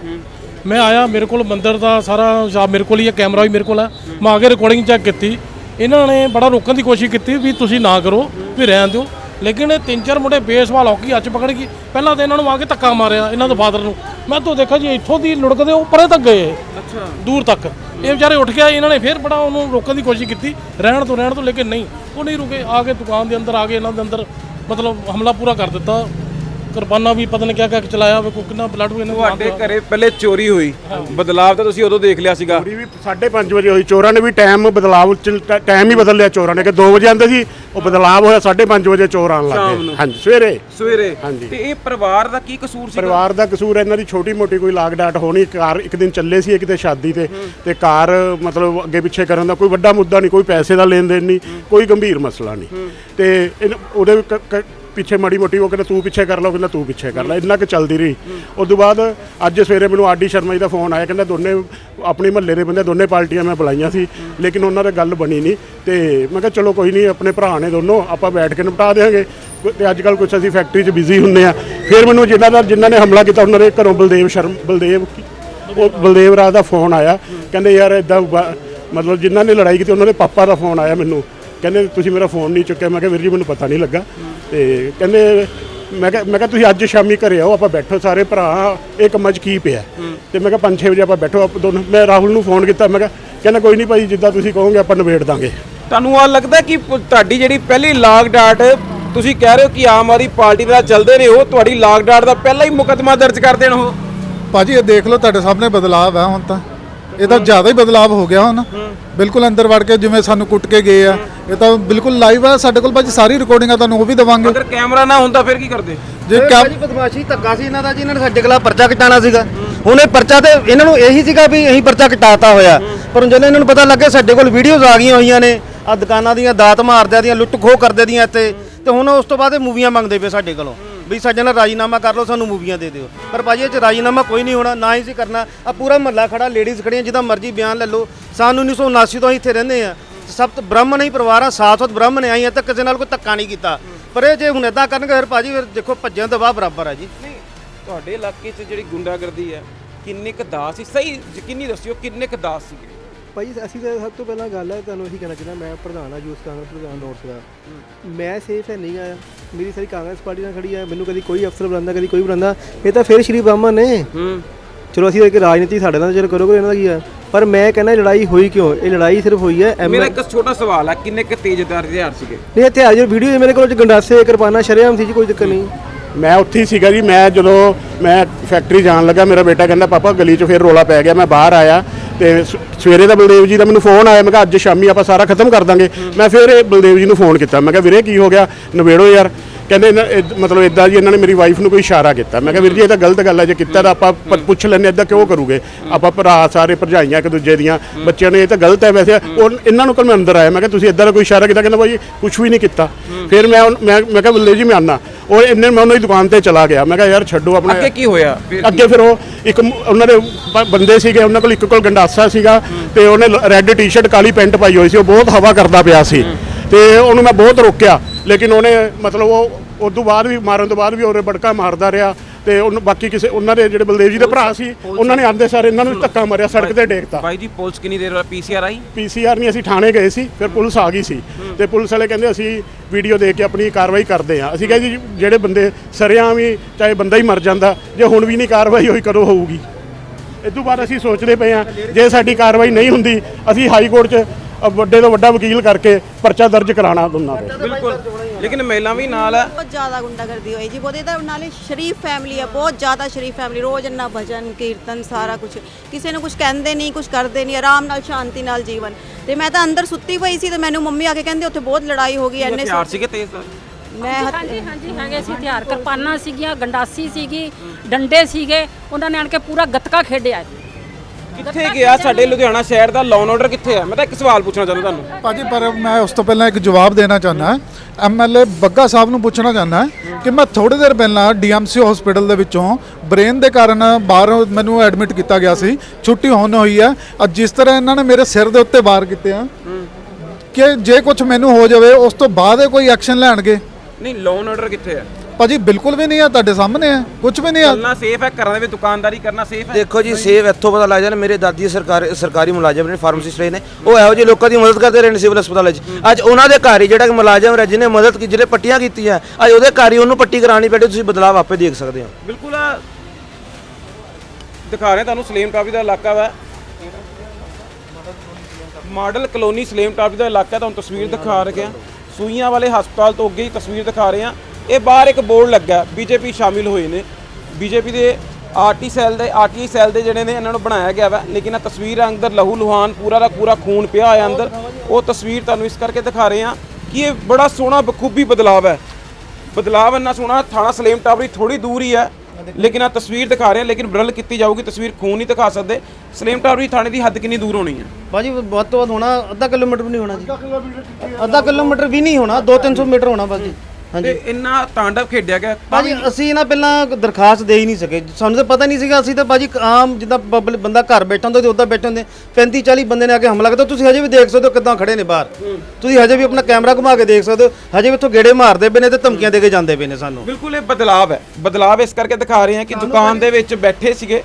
ਮੈਂ ਆਇਆ ਮੇਰੇ ਕੋਲ ਮੰਦਰ ਦਾ ਸਾਰਾ ਹਿਸਾਬ ਮੇਰੇ ਕੋਲ ਹੀ ਹੈ ਕੈਮਰਾ ਵੀ ਮੇਰੇ ਕੋਲ ਹੈ। ਮੈਂ ਆ ਕੇ ਰਿਕਾਰਡਿੰਗ ਚੈੱਕ ਕੀਤੀ। ਇਹਨਾਂ ਨੇ ਬੜਾ ਰੋਕਣ ਦੀ ਕੋਸ਼ਿਸ਼ ਕੀਤੀ ਵੀ ਤੁਸੀਂ ਨਾ ਕਰੋ ਵੀ ਰਹਿਣ ਦਿਓ। ਲੇਕਿਨ ਇਹ ਤਿੰਨ ਚਾਰ ਮੁੰਡੇ ਬੇਸਵਾਲ ਹੌਕੀ ਹੱਥ 'ਚ ਪਕੜ ਗਈ ਪਹਿਲਾਂ ਤਾਂ ਇਹਨਾਂ ਨੂੰ ਆ ਕੇ ਧੱਕਾ ਮਾਰਿਆ ਇਹਨਾਂ ਦੇ ਫਾਦਰ ਨੂੰ। ਮੈਂ ਤਾਂ ਦੇਖਿਆ ਜੀ ਇੱਥੋਂ ਦੀ ਲੁੜਕਦੇ ਉਹ ਪਰੇ ਤੱਕ ਗਏ। ਅੱਛਾ। ਦੂਰ ਤੱਕ। ਇਹ ਵਿਚਾਰੇ ਉੱਠ ਗਿਆ ਇਹਨਾਂ ਨੇ ਫਿਰ ਬੜਾ ਉਹਨੂੰ ਰੋਕਣ ਦੀ ਕੋਸ਼ਿਸ਼ ਕੀਤੀ ਰਹਿਣ ਤੋਂ ਰਹਿਣ ਤੋਂ ਲੇਕਿਨ ਨਹੀਂ ਉਹ ਨਹੀਂ ਰੁਕੇ ਆ ਕੇ ਦੁਕਾਨ ਦੇ ਅੰਦਰ ਆ ਕੇ ਇਹਨਾਂ ਦੇ ਅੰਦਰ ਮਤਲਬ ਹਮਲਾ ਪੂਰਾ ਕਰ ਦਿੱਤਾ। ਕਿਰਪਾਨਾਂ ਵੀ ਪਤਾ ਨਹੀਂ ਕਿਆ ਕਿਆ ਚਲਾਇਆ ਵੇ ਕਿੰਨਾ ਬਲੱਡ ਵੀ ਇਹਨਾਂ ਤੁਹਾਡੇ ਘਰੇ ਪਹਿਲੇ ਚੋਰੀ ਹੋਈ ਬਦਲਾਵ ਤਾਂ ਤੁਸੀਂ ਉਦੋਂ ਦੇਖ ਲਿਆ ਸੀਗਾ। ਚੋਰੀ ਵੀ 5:30 ਵਜੇ ਹੋਈ ਚੋਰਾਂ ਨੇ ਵੀ ਟਾਈਮ ਬਦਲਾਵ ਟਾਈਮ ਹੀ ਬਦਲ ਲਿਆ ਚੋਰਾਂ ਨੇ ਕਿ 2 ਵਜੇ ਆਉਂਦੇ ਸੀ ਉਹ ਬਦਲਾਵ ਹੋਇਆ 5:30 ਵਜੇ ਚੋਰ ਆਉਣ ਲੱਗ ਸ਼ਾਮ ਗਏ। ਨੂੰ। ਹਾਂਜੀ ਸਵੇਰੇ। ਸਵੇਰੇ। ਹਾਂਜੀ। ਤੇ ਇਹ ਪਰਿਵਾਰ ਦਾ ਕੀ ਕਸੂਰ ਸੀਗਾ? ਪਰਿਵਾਰ ਦਾ ਕਸੂਰ ਇਹਨਾਂ ਦੀ ਛੋਟੀ ਮੋਟੀ ਕੋਈ ਲਾਗ ਡਾਟ ਹੋਣੀ ਕਾਰ ਇੱਕ ਦਿਨ ਚੱਲੇ ਸੀ ਕਿਤੇ ਸ਼ਾਦੀ ਤੇ। ਤੇ ਕਾਰ ਮਤਲਬ ਅੱਗੇ ਪਿੱਛੇ ਕਰਨ ਦਾ ਕੋਈ ਵੱਡਾ ਮੁੱਦਾ ਨਹੀਂ ਕੋਈ ਪੈਸੇ ਦਾ ਲੈਣ ਦੇਣ ਨਹੀਂ ਕੋਈ ਗੰਭੀਰ ਮਸਲਾ ਨਹੀਂ। ਤੇ ਇਹਨ- ਉਹਦੇ ਕ- ਕ- ਪਿੱਛੇ ਮਾੜੀ ਮੋਟੀ ਉਹ ਕਹਿੰਦਾ ਤੂੰ ਪਿੱਛੇ ਕਰ ਲਓ ਕਹਿੰਦਾ ਤੂੰ ਪਿੱਛੇ ਕਰ ਲੈ, ਇੰਨਾ ਕਿ ਚੱਲਦੀ ਰਹੀ। ਉਸ ਤੋਂ ਬਾਅਦ ਅੱਜ ਸਵੇਰੇ ਮੈਨੂੰ ਆਰਡੀ ਸ਼ਰਮਾ ਜੀ ਦਾ ਫੋਨ ਆਇਆ, ਕਹਿੰਦਾ ਦੋਨੇ ਆਪਣੇ ਮਹੱਲੇ ਦੇ ਬੰਦੇ, ਦੋਨੇ ਪਾਰਟੀਆਂ ਮੈਂ ਬੁਲਾਈਆਂ ਸੀ, ਲੇਕਿਨ ਉਹਨਾਂ ਦੇ ਗੱਲ ਬਣੀ ਨਹੀਂ। ਤੇ ਮੈਂ ਕਿਹਾ ਚਲੋ ਕੋਈ ਨਹੀਂ, ਆਪਣੇ ਭਰਾ ਨੇ ਦੋਨੋਂ, ਆਪਾਂ ਬੈਠ ਕੇ ਨਿਪਟਾ ਦੇਵਾਂਗੇ ਤੇ ਅੱਜ ਕੱਲ ਕੁਛ ਅਸੀਂ ਫੈਕਟਰੀ 'ਚ ਬਿਜ਼ੀ ਹੁੰਨੇ ਆ ਫਿਰ ਮੈਨੂੰ ਜਿਨ੍ਹਾਂ ਦਾ, ਜਿਨ੍ਹਾਂ ਨੇ ਹਮਲਾ ਕੀਤਾ, ਉਹਨਾਂ ਦੇ ਘਰੋਂ ਬਲਦੇਵ ਸ਼ਰਮ, ਬਲਦੇਵ ਉਹ ਬਲਦੇਵ ਰਾਜ ਦਾ ਫੋਨ ਆਇਆ। ਕਹਿੰਦੇ ਯਾਰ ਇਦਾਂ ਮਤਲਬ ਜਿਨ੍ਹਾਂ ਨੇ ਲੜਾਈ ਕੀਤੀ, ਉਹਨਾਂ ਦੇ ਪਾਪਾ ਦਾ ਫੋਨ ਆਇਆ ਮੈਨੂੰ। ਕਹਿੰਦੇ ਤੁਸੀਂ ਮੇਰਾ ਫੋਨ ਨਹੀਂ ਚੁੱਕਿਆ। ਮੈਂ ਕਿਹਾ ਵੀਰ ਜੀ ਮੈਨੂੰ ਪਤਾ ਨਹੀਂ ਲੱਗਾ। ਤੇ ਕਹਿੰਦੇ ਮੈਂ ਕਿਹਾ ਮੈਂ ਕਿਹਾ ਤੁਸੀਂ ਅੱਜ ਸ਼ਾਮੀ ਘਰੇ ਆਓ ਆਪਾਂ ਬੈਠੋ ਸਾਰੇ ਭਰਾ। ਇਹ ਕੰਮਾਂ 'ਚ ਕੀ ਪਿਆ? ਤੇ ਮੈਂ ਕਿਹਾ 5-6 ਵਜੇ ਆਪਾਂ ਬੈਠੋ ਆਪਾਂ ਦੋਨੋਂ ਮੈਂ ਰਾਹੁਲ ਨੂੰ ਫੋਨ ਕੀਤਾ ਮੈਂ ਕਿਹਾ ਕਹਿੰਦਾ ਕੋਈ ਨਹੀਂ ਭਾਈ ਜਿੱਦਾਂ ਤੁਸੀਂ ਕਹੋਗੇ ਆਪਾਂ ਨਿਬੇੜ ਦਾਂਗੇ। ਤੁਹਾਨੂੰ ਆ ਲੱਗਦਾ ਕਿ ਤੁਹਾਡੀ ਜਿਹੜੀ ਪਹਿਲੀ ਲਾਗ ਡਾਟ ਤੁਸੀਂ ਕਹਿ ਰਹੇ ਹੋ ਕਿ ਆਮ ਆਦਮੀ ਪਾਰਟੀ ਦੇ ਨਾਲ ਚੱਲਦੇ ਨੇ ਉਹ ਤੁਹਾਡੀ ਲਾਗ ਡਾਟ ਦਾ ਪਹਿਲਾਂ ਹੀ ਮੁਕੱਦਮਾ ਦਰਜ ਕਰ ਦੇਣ ਉਹ? ਭਾਜੀ ਇਹ ਦੇਖ ਲਓ ਤੁਹਾਡੇ ਸਾਹਮਣੇ ਬਦਲਾਵ ਹੈ ਹੁਣ ਤਾਂ। ਇਹ ਤਾਂ ਜ਼ਿਆਦਾ ਹੀ ਬਦਲਾਵ ਹੋ ਗਿਆ ਹੁਣ। ਬਿਲਕੁਲ ਅੰਦਰ ਵੜ ਕੇ ਜਿਵੇਂ ਸਾਨੂੰ ਕੁੱਟ ਕੇ ਗਏ ਆ ਇਹ ਤਾਂ ਬਿਲਕੁਲ ਲਾਈਵ ਆ ਸਾਡੇ ਕੋਲ ਭਾਜੀ ਸਾਰੀ ਰਿਕਾਰਡਿੰਗਾਂ ਤੁਹਾਨੂੰ ਉਹ ਵੀ ਦੇਵਾਂਗੇ। ਅਗਰ ਕੈਮਰਾ ਨਾ ਹੁੰਦਾ ਫਿਰ ਕੀ ਕਰਦੇ? ਜੇ ਭਾਜੀ ਬਦਮਾਸ਼ੀ ਧੱਕਾ ਸੀ ਇਹਨਾਂ ਦਾ ਜੀ ਇਹਨਾਂ ਨੇ ਸਾਡੇ ਖਿਲਾਫ ਪਰਚਾ ਕਟਾਣਾ ਸੀਗਾ। ਹੁਣ ਇਹ ਪਰਚਾ ਤੇ ਇਹਨਾਂ ਨੂੰ ਇਹੀ ਸੀਗਾ ਵੀ ਅਸੀਂ ਪਰਚਾ ਕਟਾਤਾ ਹੋਇਆ। ਪਰ ਜਦੋਂ ਇਹਨਾਂ ਨੂੰ ਪਤਾ ਲੱਗਿਆ ਸਾਡੇ ਕੋਲ ਵੀਡੀਓਜ਼ ਆ ਗਈਆਂ ਹੋਈਆਂ ਨੇ। ਆ ਦੁਕਾਨਾਂ ਦੀਆਂ ਦਾਤ ਮਾਰਦਿਆਂ ਦੀਆਂ ਲੁੱਟ ਖੋਹ ਕਰਦੇ ਦੀਆਂ ਇੱਥੇ। ਤੇ ਹੁਣ ਉਸ ਤੋਂ ਬਾਅਦ ਇਹ ਮੂਵੀਆਂ ਮੰਗਦੇ ਪਏ ਸਾਡੇ ਕੋਲੋਂ। ਵੀ ਸਾਡੇ ਨਾਲ ਰਾਜੀਨਾਮਾ ਕਰ ਲਓ ਸਾਨੂੰ ਮੂਵੀਆਂ ਦੇ ਦਿਓ। ਪਰ ਭਾਜੀ ਇਹ ਚ ਰਾਜੀਨਾਮਾ ਕੋਈ ਨਹੀਂ ਹੋਣਾ ਨਾ ਹੀ ਸੀ ਕਰਨਾ। ਆ ਪੂਰਾ ਮਹੱਲਾ ਖੜਾ ਲੇਡੀਜ਼ ਖੜੀਆਂ ਜਿਹਦਾ ਮਰਜ਼ੀ ਬਿਆਨ ਲੈ ਲਓ। ਸਾਨੂੰ 1979 ਤੋਂ ਅਸੀਂ ਇੱਥੇ ਰਹਿੰਦੇ ਆ ਸਭ ਤੋਂ ਬ੍ਰਾਹਮਣ ਹੀ ਪਰਿਵਾਰ ਆ ਸਾਥ ਬ੍ਰਾਹਮਣ ਆਈ ਆ ਤਾਂ ਕਿਸੇ ਨਾਲ ਕੋਈ ਧੱਕਾ ਨਹੀਂ ਕੀਤਾ। ਪਰ ਇਹ ਜੇ ਹੁਣ ਇਦਾਂ ਕਰਨਗੇ ਫਿਰ ਭਾਜੀ ਫਿਰ ਦੇਖੋ ਭੱਜਣ ਦਾ ਵਾਹ ਬਰਾਬਰ ਆ ਜੀ। ਨਹੀਂ ਤੁਹਾਡੇ ਇਲਾਕੇ 'ਚ ਜਿਹੜੀ ਗੁੰਡਾਗਰਦੀ ਹੈ ਕਿੰਨੇ ਕ ਦਾਸ ਸੀ? ਸਹੀ ਯਕੀਨੀ ਦੱਸਿਓ ਕਿੰਨੇ ਕ ਦਾਸ ਸੀਗੇ? ਭਾਈ ਅਸੀਂ ਤਾਂ ਸਭ ਤੋਂ ਪਹਿਲਾਂ ਗੱਲ ਹੈ ਤੁਹਾਨੂੰ ਇਹੀ ਕਹਿਣਾ ਚਾਹੁੰਦਾ ਮੈਂ ਪ੍ਰਧਾਨ ਆ ਯੂਥ ਕਾਂਗਰਸ ਪ੍ਰਧਾਨ ਨੋਰਥ ਦਾ। ਮੈਂ ਸੇਫ ਹੈ ਨਹੀਂ ਆਇਆ। ਮੇਰੀ ਸਾਰੀ ਕਾਂਗਰਸ ਪਾਰਟੀ ਨਾਲ ਖੜੀ ਹੈ ਮੈਨੂੰ ਕਦੀ ਕੋਈ ਅਫਸਰ ਬੁਲਾਉਂਦਾ ਕਦੀ ਕੋਈ ਬੁਲਾਉਂਦਾ ਇਹ ਤਾਂ ਫਿਰ ਸ਼੍ਰੀ ਬ੍ਰਾਹਮਣ ਨੇ। ਹੂੰ। ਚਲੋ ਅਸੀਂ ਇੱਕ ਰਾਜਨੀਤੀ ਸਾਡੇ ਨਾਲ ਚਲ ਕਰੋਗੇ ਇਹਨਾਂ ਦਾ ਕੀ ਹੈ ਪਰ ਮੈਂ ਕਹਿੰਦਾ ਲੜਾਈ ਹੋਈ ਕਿਉਂ? ਇਹ ਲੜਾਈ ਸਿਰਫ ਹੋਈ ਹੈ ਐਮ ਮੇਰਾ ਇੱਕ ਛੋਟਾ ਸਵਾਲ ਹੈ ਕਿੰਨੇ ਕੁ ਤੇਜ਼ਦਾਰ ਹਥਿਆਰ ਸੀਗੇ? ਨਹੀਂ ਇੱਥੇ ਆ ਜੋ ਵੀਡੀਓ ਮੇਰੇ ਕੋਲ ਗੰਡਾਸੇ ਕਿਰਪਾਨਾਂ ਸ਼ਰੇਆਮ ਸੀ ਜੀ ਕੋਈ ਦਿੱਕਤ ਨਹੀਂ। ਮੈਂ ਉੱਥੇ ਹੀ ਸੀਗਾ ਜੀ ਮੈਂ ਜਦੋਂ ਮੈਂ ਫੈਕਟਰੀ ਜਾਣ ਲੱਗਾ ਮੇਰਾ ਬੇਟਾ ਕਹਿੰਦਾ ਪਾਪਾ ਗਲੀ 'ਚ ਫੇਰ ਰੋਲਾ ਪੈ ਗਿਆ ਮੈਂ ਬਾਹਰ ਆਇਆ ਤੇ ਸਵੇਰੇ ਦਾ ਬਲਦੇਵ ਜੀ ਦਾ ਮੈਨੂੰ ਫੋਨ ਆਇਆ ਮੈਂ ਕਿਹਾ ਅੱਜ ਸ਼ਾਮੀ ਆਪਾਂ ਸਾਰਾ ਖਤਮ ਕਰ ਦਾਂਗੇ। ਮੈਂ ਫਿਰ ਇਹ ਬਲਦੇਵ ਜੀ ਨੂੰ ਫੋਨ ਕੀਤਾ ਮੈਂ ਕਿਹਾ ਵੀਰੇ ਕੀ ਹੋ ਗਿਆ? ਨਵੇੜੋ ਯਾਰ। ਕਹਿੰਦੇ ਇਹਨਾਂ- ਇਹ- ਮਤਲਬ ਇਦਾਂ ਜੀ ਇਹਨਾਂ ਨੇ ਮੇਰੀ ਵਾਈਫ ਨੂੰ ਕੋਈ ਇਸ਼ਾਰਾ ਕੀਤਾ। ਮੈਂ ਕਿਹਾ ਵੀਰ ਜੀ ਇਹ ਤਾਂ ਗਲਤ ਗੱਲ ਹੈ ਜੇ ਕੀਤਾ ਤਾਂ ਆਪਾਂ ਪ- ਪੁੱਛ ਲੈਂਦੇ ਇਦਾਂ ਕਿਉਂ ਕਰੂਗੇ? ਆਪਾਂ ਭਰਾ ਸਾਰੇ ਭਰਜਾਈਆਂ ਇੱਕ ਦੂਜੇ ਦੀਆਂ ਬੱਚਿਆਂ ਨੇ ਇਹ ਤਾਂ ਗਲਤ ਹੈ ਵੈਸੇ। ਉਹ ਇਹਨਾਂ ਨੂੰ ਕੋਲ ਮੈਂ ਅੰਦਰ ਆਇਆ ਮੈਂ ਕਿਹਾ ਤੁਸੀਂ ਇਦਾਂ ਦਾ ਕੋਈ ਇਸ਼ਾਰਾ ਕੀਤਾ? ਕਹਿੰਦਾ ਭਾਈ ਕੁਝ ਵੀ ਨਹੀਂ ਕੀਤਾ। ਫਿਰ ਮੈਂ ਉਹਨ- ਮੈਂ ਮੈਂ ਕਿਹਾ ਬਲਦੇਵ ਜੀ ਮੈਂ ਆਨਾ। ਉਹ ਇੰਨੇ ਮੈਂ ਉਹਨਾਂ ਦੀ ਦੁਕਾਨ ਤੇ ਚਲਾ ਗਿਆ। ਮੈਂ ਕਿਹਾ ਯਾਰ ਛੱਡੋ ਆਪਣਾ ਅੱਗੇ ਕੀ ਹੋਇਆ? ਫਿਰ ਅੱਗੇ ਫਿਰ ਉਹ ਇੱਕ ਮ- ਉਹਨਾਂ ਦੇ ਬ- ਬੰਦੇ ਸੀਗੇ ਉਹਨਾਂ ਕੋਲ ਇੱਕ ਕੋਲ ਗੰਡਾਸਾ ਸੀਗਾ ਤੇ ਉਹਨੇ ਰੈੱਡ ਟੀ-ਸ਼ਰਟ ਕਾਲੀ ਪੈਂਟ ਪਾਈ ਹੋਈ ਸੀ। ਉਹ ਬਹੁਤ ਹਵਾ ਕਰਦਾ ਪਿਆ ਸੀ। ਤੇ ਉਹਨੂੰ ਮੈਂ ਬਹੁਤ ਰੋਕਿਆ। ਲੇਕਿਨ ਉਹਨੇ ਮਤਲਬ ਉਹ ਉਸ ਤੋਂ ਬਾਅਦ ਵੀ ਮਾਰਨ ਤੋਂ ਬਾਅਦ ਵੀ ਉਹਰੇ ਬੜਕਾ ਮਾਰਦਾ ਰਿਹਾ ਤੇ ਉਹਨੂੰ ਬਾਕੀ ਕਿਸੇ ਉਹਨਾਂ ਦੇ ਜਿਹੜੇ ਬਲਦੇਵ ਜੀ ਦੇ ਭਰਾ ਸੀ ਉਹਨਾਂ ਨੇ ਆਂਦੇ ਸਾਰੇ ਇਹਨਾਂ ਨੂੰ ਧੱਕਾ ਮਾਰਿਆ ਸੜਕ ਤੇ ਡੇਕਤਾ ਬਾਈ ਜੀ ਪੁਲਿਸ ਕਿੰਨੀ ਦੇਰ ਪੀਸੀਆਰ ਆਈ? ਪੀਸੀਆਰ ਨਹੀਂ ਅਸੀਂ ਥਾਣੇ ਗਏ ਸੀ ਫਿਰ ਪੁਲਿਸ ਆ ਗਈ ਸੀ। ਤੇ ਪੁਲਿਸ ਵਾਲੇ ਕਹਿੰਦੇ ਅਸੀਂ ਵੀਡੀਓ ਦੇਖ ਕੇ ਆਪਣੀ ਕਾਰਵਾਈ ਕਰਦੇ ਹਾਂ। ਅਸੀਂ ਕਹਿੰਦੇ ਜੀ ਜਿਹੜੇ ਬੰਦੇ ਸਰਿਆਂ ਵੀ ਚਾਹੇ ਬੰਦਾ ਹੀ ਮਰ ਜਾਂਦਾ ਜੇ ਹੁਣ ਵੀ ਨਹੀਂ ਕਾਰਵਾਈ ਹੋਈ ਕਦੋਂ ਹੋਊਗੀ? ਇਸ ਤੋਂ ਬਾਅਦ ਅਸੀਂ ਸੋਚਦੇ ਪਏ ਹਾਂ ਜੇ ਸਾਡੀ ਕਾਰਵਾਈ ਨਹੀਂ ਹੁੰਦੀ ਅਸੀਂ ਹਾਈ ਕੋਰਟ 'ਚ ਵੱਡੇ ਤੋਂ ਵੱਡਾ ਵਕੀਲ ਕਰਕੇ ਪਰਚਾ ਦਰਜ ਕਰਾਉਣਾ ਦੋਨਾਂ ਤੇ। ਬਿਲਕੁਲ। ਲੇਕਿਨ ਮਹਿਲਾ ਵੀ ਨਾਲ ਹੈ ਬਹੁਤ ਜ਼ਿਆਦਾ ਗੁੰਡਾਗਰਦੀ ਹੋਈ ਜੀ ਬਹੁਤੇ ਤਾਂ ਨਾਲੇ ਸ਼ਰੀਫ ਫੈਮਿਲੀ ਹੈ ਬਹੁਤ ਜ਼ਿਆਦਾ ਸ਼ਰੀਫ ਫੈਮਿਲੀ ਰੋਜ਼ ਇੰਨਾ ਭਜਨ ਕੀਰਤਨ ਸਾਰਾ ਕੁਝ ਕਿਸੇ ਨੂੰ ਕੁਝ ਕਹਿੰਦੇ ਨਹੀਂ ਕੁਝ ਕਰਦੇ ਨਹੀਂ ਆਰਾਮ ਨਾਲ ਸ਼ਾਂਤੀ ਨਾਲ ਜੀਵਨ। ਤੇ ਮੈਂ ਤਾਂ ਅੰਦਰ ਸੁੱਤੀ ਪਈ ਸੀ ਤੇ ਮੈਨੂੰ ਮੰਮੀ ਆ ਕੇ ਕਹਿੰਦੇ ਉੱਥੇ ਬਹੁਤ ਲੜਾਈ ਹੋ ਗਈ ਐਨੇ ਹਥਿਆਰ ਸੀਗੇ ਤੇਜ਼ਦਾਰ ਮੈਂ ਹਾਂਜੀ ਹਾਂਜੀ ਹੈਗੇ ਸੀ ਹਥਿਆਰ। ਕਿਰਪਾਨਾਂ ਸੀਗੀਆਂ ਗੰਡਾਸੀ ਸੀਗੀ ਡੰਡੇ ਸੀਗੇ ਉਹਨਾਂ ਨੇ ਆਣ ਕੇ ਪੂਰਾ ਗੱਤਕਾ ਖੇਡਿਆ ਕਿੱਥੇ ਗਿਆ ਸਾਡੇ ਲੁਧਿਆਣਾ ਸ਼ਹਿਰ ਦਾ ਲਾਅ ਆਰਡਰ ਕਿੱਥੇ ਹੈ? ਮੈਂ ਤਾਂ ਇੱਕ ਸਵਾਲ ਪੁੱਛਣਾ ਚਾਹੁੰਦਾ ਤੁਹਾਨੂੰ। ਭਾਜੀ ਪਰ ਮੈਂ ਉਸ ਤੋਂ ਪਹਿਲਾਂ ਇੱਕ ਜਵਾਬ ਦੇਣਾ ਚਾਹੁੰਦਾ। ਐਮਐਲਏ ਬੱਗਾ ਸਾਹਿਬ ਨੂੰ ਪੁੱਛਣਾ ਚਾਹੁੰਦਾ ਕਿ ਮੈਂ ਥੋੜੀ ਦੇਰ ਪਹਿਲਾਂ ਡੀਐਮਸੀ ਹਸਪੀਟਲ ਦੇ ਵਿੱਚੋਂ ਬ੍ਰੇਨ ਦੇ ਕਾਰਨ ਬਾਹਰ ਮੈਨੂੰ ਐਡਮਿਟ ਕੀਤਾ ਗਿਆ ਸੀ। ਛੁੱਟੀ ਹੋਣ ਹੋਈ ਹੈ। ਅੱਜ ਜਿਸ ਤਰ੍ਹਾਂ ਇਹਨਾਂ ਨੇ ਮੇਰੇ ਸਿਰ ਦੇ ਉੱਤੇ ਵਾਰ ਕੀਤੇ ਆ। ਕਿ ਜੇ ਕੁਝ ਮੈਨੂੰ ਹੋ ਜਾਵੇ ਉਸ ਤੋਂ ਬਾਅਦ ਕੋਈ ਐਕਸ਼ਨ ਲੈਣਗੇ? ਨਹੀਂ ਲਾਅ ਆਰਡਰ ਕਿੱਥੇ ਹੈ? ਭਾਜੀ ਬਿਲਕੁਲ ਵੀ ਨਹੀਂ ਆ ਤੁਹਾਡੇ ਸਾਹਮਣੇ ਹੈ ਕੁਝ ਵੀ ਨਹੀਂ ਆ। ਚੱਲਣਾ ਸੇਫ ਹੈ ਘਰਾਂ ਦੇ ਵਿੱਚ ਦੁਕਾਨਦਾਰੀ ਕਰਨਾ ਸੇਫ ਹੈ। ਦੇਖੋ ਜੀ ਸੇਵ ਇੱਥੋਂ ਪਤਾ ਲੱਗ ਜਾਂਦਾ ਮੇਰੇ ਦਾਦੀ ਸਰਕਾਰੀ ਸਰਕਾਰੀ ਮੁਲਾਜ਼ਮ ਨੇ ਫਾਰਮਾਸਿਸਟ ਰਹੇ ਨੇ ਉਹ ਇਹੋ ਜਿਹੇ ਲੋਕਾਂ ਦੀ ਮਦਦ ਕਰਦੇ ਰਹੇ ਨੇ ਸਿਵਲ ਹਸਪਤਾਲ 'ਚ। ਅੱਜ ਉਹਨਾਂ ਦੇ ਘਰ ਹੀ ਜਿਹੜਾ ਕਿ ਮੁਲਾਜ਼ਮ ਹੈ ਜਿਹਨੇ ਮਦਦ ਕੀ ਜਿਹੜੇ ਪੱਟੀਆਂ ਕੀਤੀਆਂ ਅੱਜ ਉਹਦੇ ਘਰ ਹੀ ਉਹਨੂੰ ਪੱਟੀ ਕਰਾਣੀ ਪੈਣੀ ਤੁਸੀਂ ਬਦਲਾਅ ਆਪੇ ਦੇਖ ਸਕਦੇ ਹੋ। ਬਿਲਕੁਲ ਆ ਦਿਖਾ ਰਹੇ ਤੁਹਾਨੂੰ ਸਲੇਮ ਟਾਪੀ ਦਾ ਇਲਾਕਾ ਵਾ। ਮਾਡਲ ਕਲੋਨੀ ਸਲੇਮ ਟਾਪੀ ਦਾ ਇਲਾਕਾ ਤੁਹਾਨੂੰ ਤਸਵੀਰ ਦਿਖਾ ਰਹੇ ਸੂਈਆਂ ਵਾਲੇ ਹਸਪਤਾਲ ਤੋਂ ਅੱਗੇ ਹੀ ਤਸਵੀਰ ਦਿਖਾ ਰਹੇ ਹਾਂ। ਇਹ ਬਾਹਰ ਇੱਕ ਬੋਰਡ ਲੱਗਾ, ਬੀਜੇਪੀ ਸ਼ਾਮਿਲ ਹੋਏ ਨੇ। ਬੀਜੇਪੀ ਦੇ ਆਰਟੀ ਸੈੱਲ ਦੇ ਆਰਟੀ ਸੈੱਲ ਦੇ ਜਿਹੜੇ ਨੇ, ਇਹਨਾਂ ਨੂੰ ਬਣਾਇਆ ਗਿਆ ਵਾ। ਲੇਕਿਨ ਇਹ ਤਸਵੀਰ ਅੰਦਰ ਲਹੂ ਲੁਹਾਨ, ਪੂਰਾ ਦਾ ਪੂਰਾ ਖੂਨ ਪਿਆ ਹੋਇਆ ਅੰਦਰ। ਉਹ ਤਸਵੀਰ ਤੁਹਾਨੂੰ ਇਸ ਕਰਕੇ ਦਿਖਾ ਰਹੇ ਹਾਂ ਕਿ ਇਹ ਬੜਾ ਸੋਹਣਾ ਬਖੂਬੀ ਬਦਲਾਵ ਹੈ। ਬਦਲਾਵ ਇੰਨਾ ਸੋਹਣਾ, ਥਾਣਾ ਸਲੇਮ ਟਾਵਰੀ ਥੋੜੀ ਦੂਰ ਹੀ ਹੈ। ਲੇਕਿਨ ਆ ਤਸਵੀਰ ਦਿਖਾ ਰਹੇ ਹਾਂ, ਲੇਕਿਨ ਬਰਲ ਕੀਤੀ ਜਾਊਗੀ, ਤਸਵੀਰ ਖੂਨ ਨਹੀਂ ਦਿਖਾ ਸਕਦੇ। ਸਲੇਮ ਟਾਵਰੀ ਥਾਣੇ ਦੀ ਹੱਦ ਕਿੰਨੀ ਦੂਰ ਹੋਣੀ ਹੈ। ਭਾਜੀ, ਵੱਧ ਤੋਂ ਵੱਧ ਹੋਣਾ, ਅੱਧਾ ਕਿਲੋਮੀਟਰ ਵੀ ਨਹੀਂ ਹੋਣਾ ਜੀ। ਅੱਧਾ ਕਿਲੋਮੀਟਰ ਵੀ ਨਹੀਂ ਹੋਣਾ 2-300 ਮੀਟਰ ਹੋਣਾ ਬਸ ਜੀ ਹਾਂਜੀ। ਤੇ ਇੰਨਾ ਤਾਂਡਵ ਖੇਡਿਆ ਗਿਆ ਭਾਜੀ ਅਸੀਂ ਨਾ ਪਹਿਲਾਂ ਦਰਖਾਸਤ ਦੇ ਹੀ ਨਹੀਂ ਸਕੇ। ਸਾਨੂੰ ਤਾਂ ਪਤਾ ਨਹੀਂ ਸੀਗਾ ਅਸੀਂ ਤਾਂ ਭਾਜੀ ਆਮ ਜਿੱਦਾਂ ਪਬਲਿਕ ਬੰਦਾ ਘਰ ਬੈਠਾ ਹੁੰਦਾ ਤੇ ਉੱਦਾਂ ਬੈਠੇ ਹੁੰਦੇ। 35 40 ਬੰਦੇ ਨੇ ਆ ਕੇ ਹਮਲਾ ਕੀਤਾ। ਤੁਸੀਂ ਹਜੇ ਵੀ ਦੇਖ ਸਕਦੇ ਹੋ ਕਿੱਦਾਂ ਖੜੇ ਨੇ ਬਾਹਰ। ਤੁਸੀਂ ਹਜੇ ਵੀ ਆਪਣਾ ਕੈਮਰਾ ਘੁਮਾ ਕੇ ਦੇਖ ਸਕਦੇ ਹੋ। ਹਜੇ ਵੀ ਇੱਥੋਂ ਗੇੜੇ ਮਾਰਦੇ ਪਏ ਨੇ ਤੇ ਧਮਕੀਆਂ ਦੇ ਕੇ ਜਾਂਦੇ ਪਏ ਨੇ ਸਾਨੂੰ। ਬਿਲਕੁਲ ਇਹ ਬਦਲਾਵ ਹੈ। ਬਦਲਾਵ ਇਸ ਕਰਕੇ ਦਿਖਾ ਰਹੇ ਹਾਂ ਕਿ ਦੁਕਾਨ ਦੇ ਵਿੱਚ ਬੈਠੇ ਸੀਗੇ।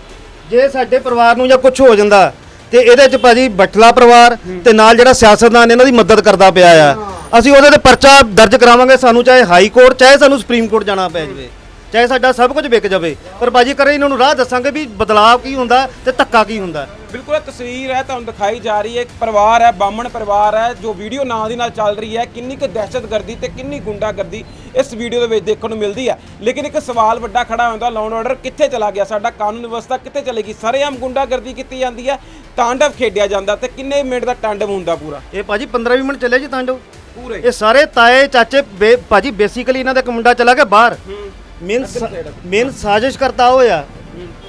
ਜੇ ਸਾਡੇ ਪਰਿਵਾਰ ਨੂੰ ਜਾਂ ਕੁਝ ਹੋ ਜਾਂਦਾ ਤੇ ਇਹਦੇ ਚ ਭਾਜੀ ਬਟਲਾ ਪਰਿਵਾਰ ਤੇ ਨਾਲ ਜਿਹੜਾ ਸਿਆਸਤਦਾਨ ਇਹਨਾਂ ਦੀ ਮਦਦ ਕਰਦਾ ਪਿਆ ਆ। ਅਸੀਂ ਉਹਦੇ ਤੇ ਪਰਚਾ ਦਰਜ ਕਰਾਵਾਂਗੇ ਸਾਨੂੰ ਚਾਹੇ ਹਾਈ ਕੋਰਟ ਚਾਹੇ ਸਾਨੂੰ ਸੁਪਰੀਮ ਕੋਰਟ ਜਾਣਾ ਪੈ ਜਾਵੇ ਚਾਹੇ ਸਾਡਾ ਸਭ ਕੁਝ ਵਿਕ ਜਾਵੇ। ਪਰ ਭਾਜੀ ਕਰੇ ਇਹਨਾਂ ਨੂੰ ਰਾਹ ਦੱਸਾਂਗੇ ਵੀ ਬਦਲਾਅ ਕੀ ਹੁੰਦਾ ਤੇ ਧੱਕਾ ਕੀ ਹੁੰਦਾ। ਬਿਲਕੁਲ ਇਹ ਤਸਵੀਰ ਹੈ ਤੁਹਾਨੂੰ ਦਿਖਾਈ ਜਾ ਰਹੀ ਹੈ ਇੱਕ ਪਰਿਵਾਰ ਹੈ ਬਾਹਮਣ ਪਰਿਵਾਰ ਹੈ ਜੋ ਵੀਡੀਓ ਨਾਲ ਦੀ ਨਾਲ ਚੱਲ ਰਹੀ ਹੈ ਕਿੰਨੀ ਕੁ ਦਹਿਸ਼ਤਗਰਦੀ ਤੇ ਕਿੰਨੀ ਗੁੰਡਾਗਰਦੀ ਇਸ ਵੀਡੀਓ ਦੇ ਵਿੱਚ ਦੇਖਣ ਨੂੰ ਮਿਲਦੀ ਹੈ। ਲੇਕਿਨ ਇੱਕ ਸਵਾਲ ਵੱਡਾ ਖੜਾ ਹੁੰਦਾ ਲਾਅ ਆਰਡਰ ਕਿੱਥੇ ਚਲਾ ਗਿਆ? ਸਾਡਾ ਕਾਨੂੰਨ ਵਿਵਸਥਾ ਕਿੱਥੇ ਚਲੇਗੀ? ਸਰੇਆਮ ਗੁੰਡਾਗਰਦੀ ਕੀਤੀ ਜਾਂਦੀ ਹੈ ਤਾਂਡਵ ਖੇਡਿਆ ਜਾਂਦਾ ਤੇ ਕਿੰਨੇ ਮਿੰਟ ਦਾ ਤਾਂਡਵ ਹੁੰਦਾ ਪੂਰਾ? ਇਹ ਭਾਜੀ 15 ਮਿੰਟ ਚੱਲੇ ਜੀ ਤਾਂਡੋ ਪੂਰੇ। ਇਹ ਸਾਰੇ ਤਾਏ ਚਾਚੇ ਬੇ- ਭਾਜੀ ਬੇਸਿਕਲੀ ਇਹਨਾਂ ਦਾ ਇੱਕ ਮੁੰਡਾ ਚਲਾ ਗਿਆ ਬਾਹਰ। ਮੇਨ ਮੇਨ ਸਾਜ਼ਿਸ਼ ਕਰਤਾ ਹੋਇਆ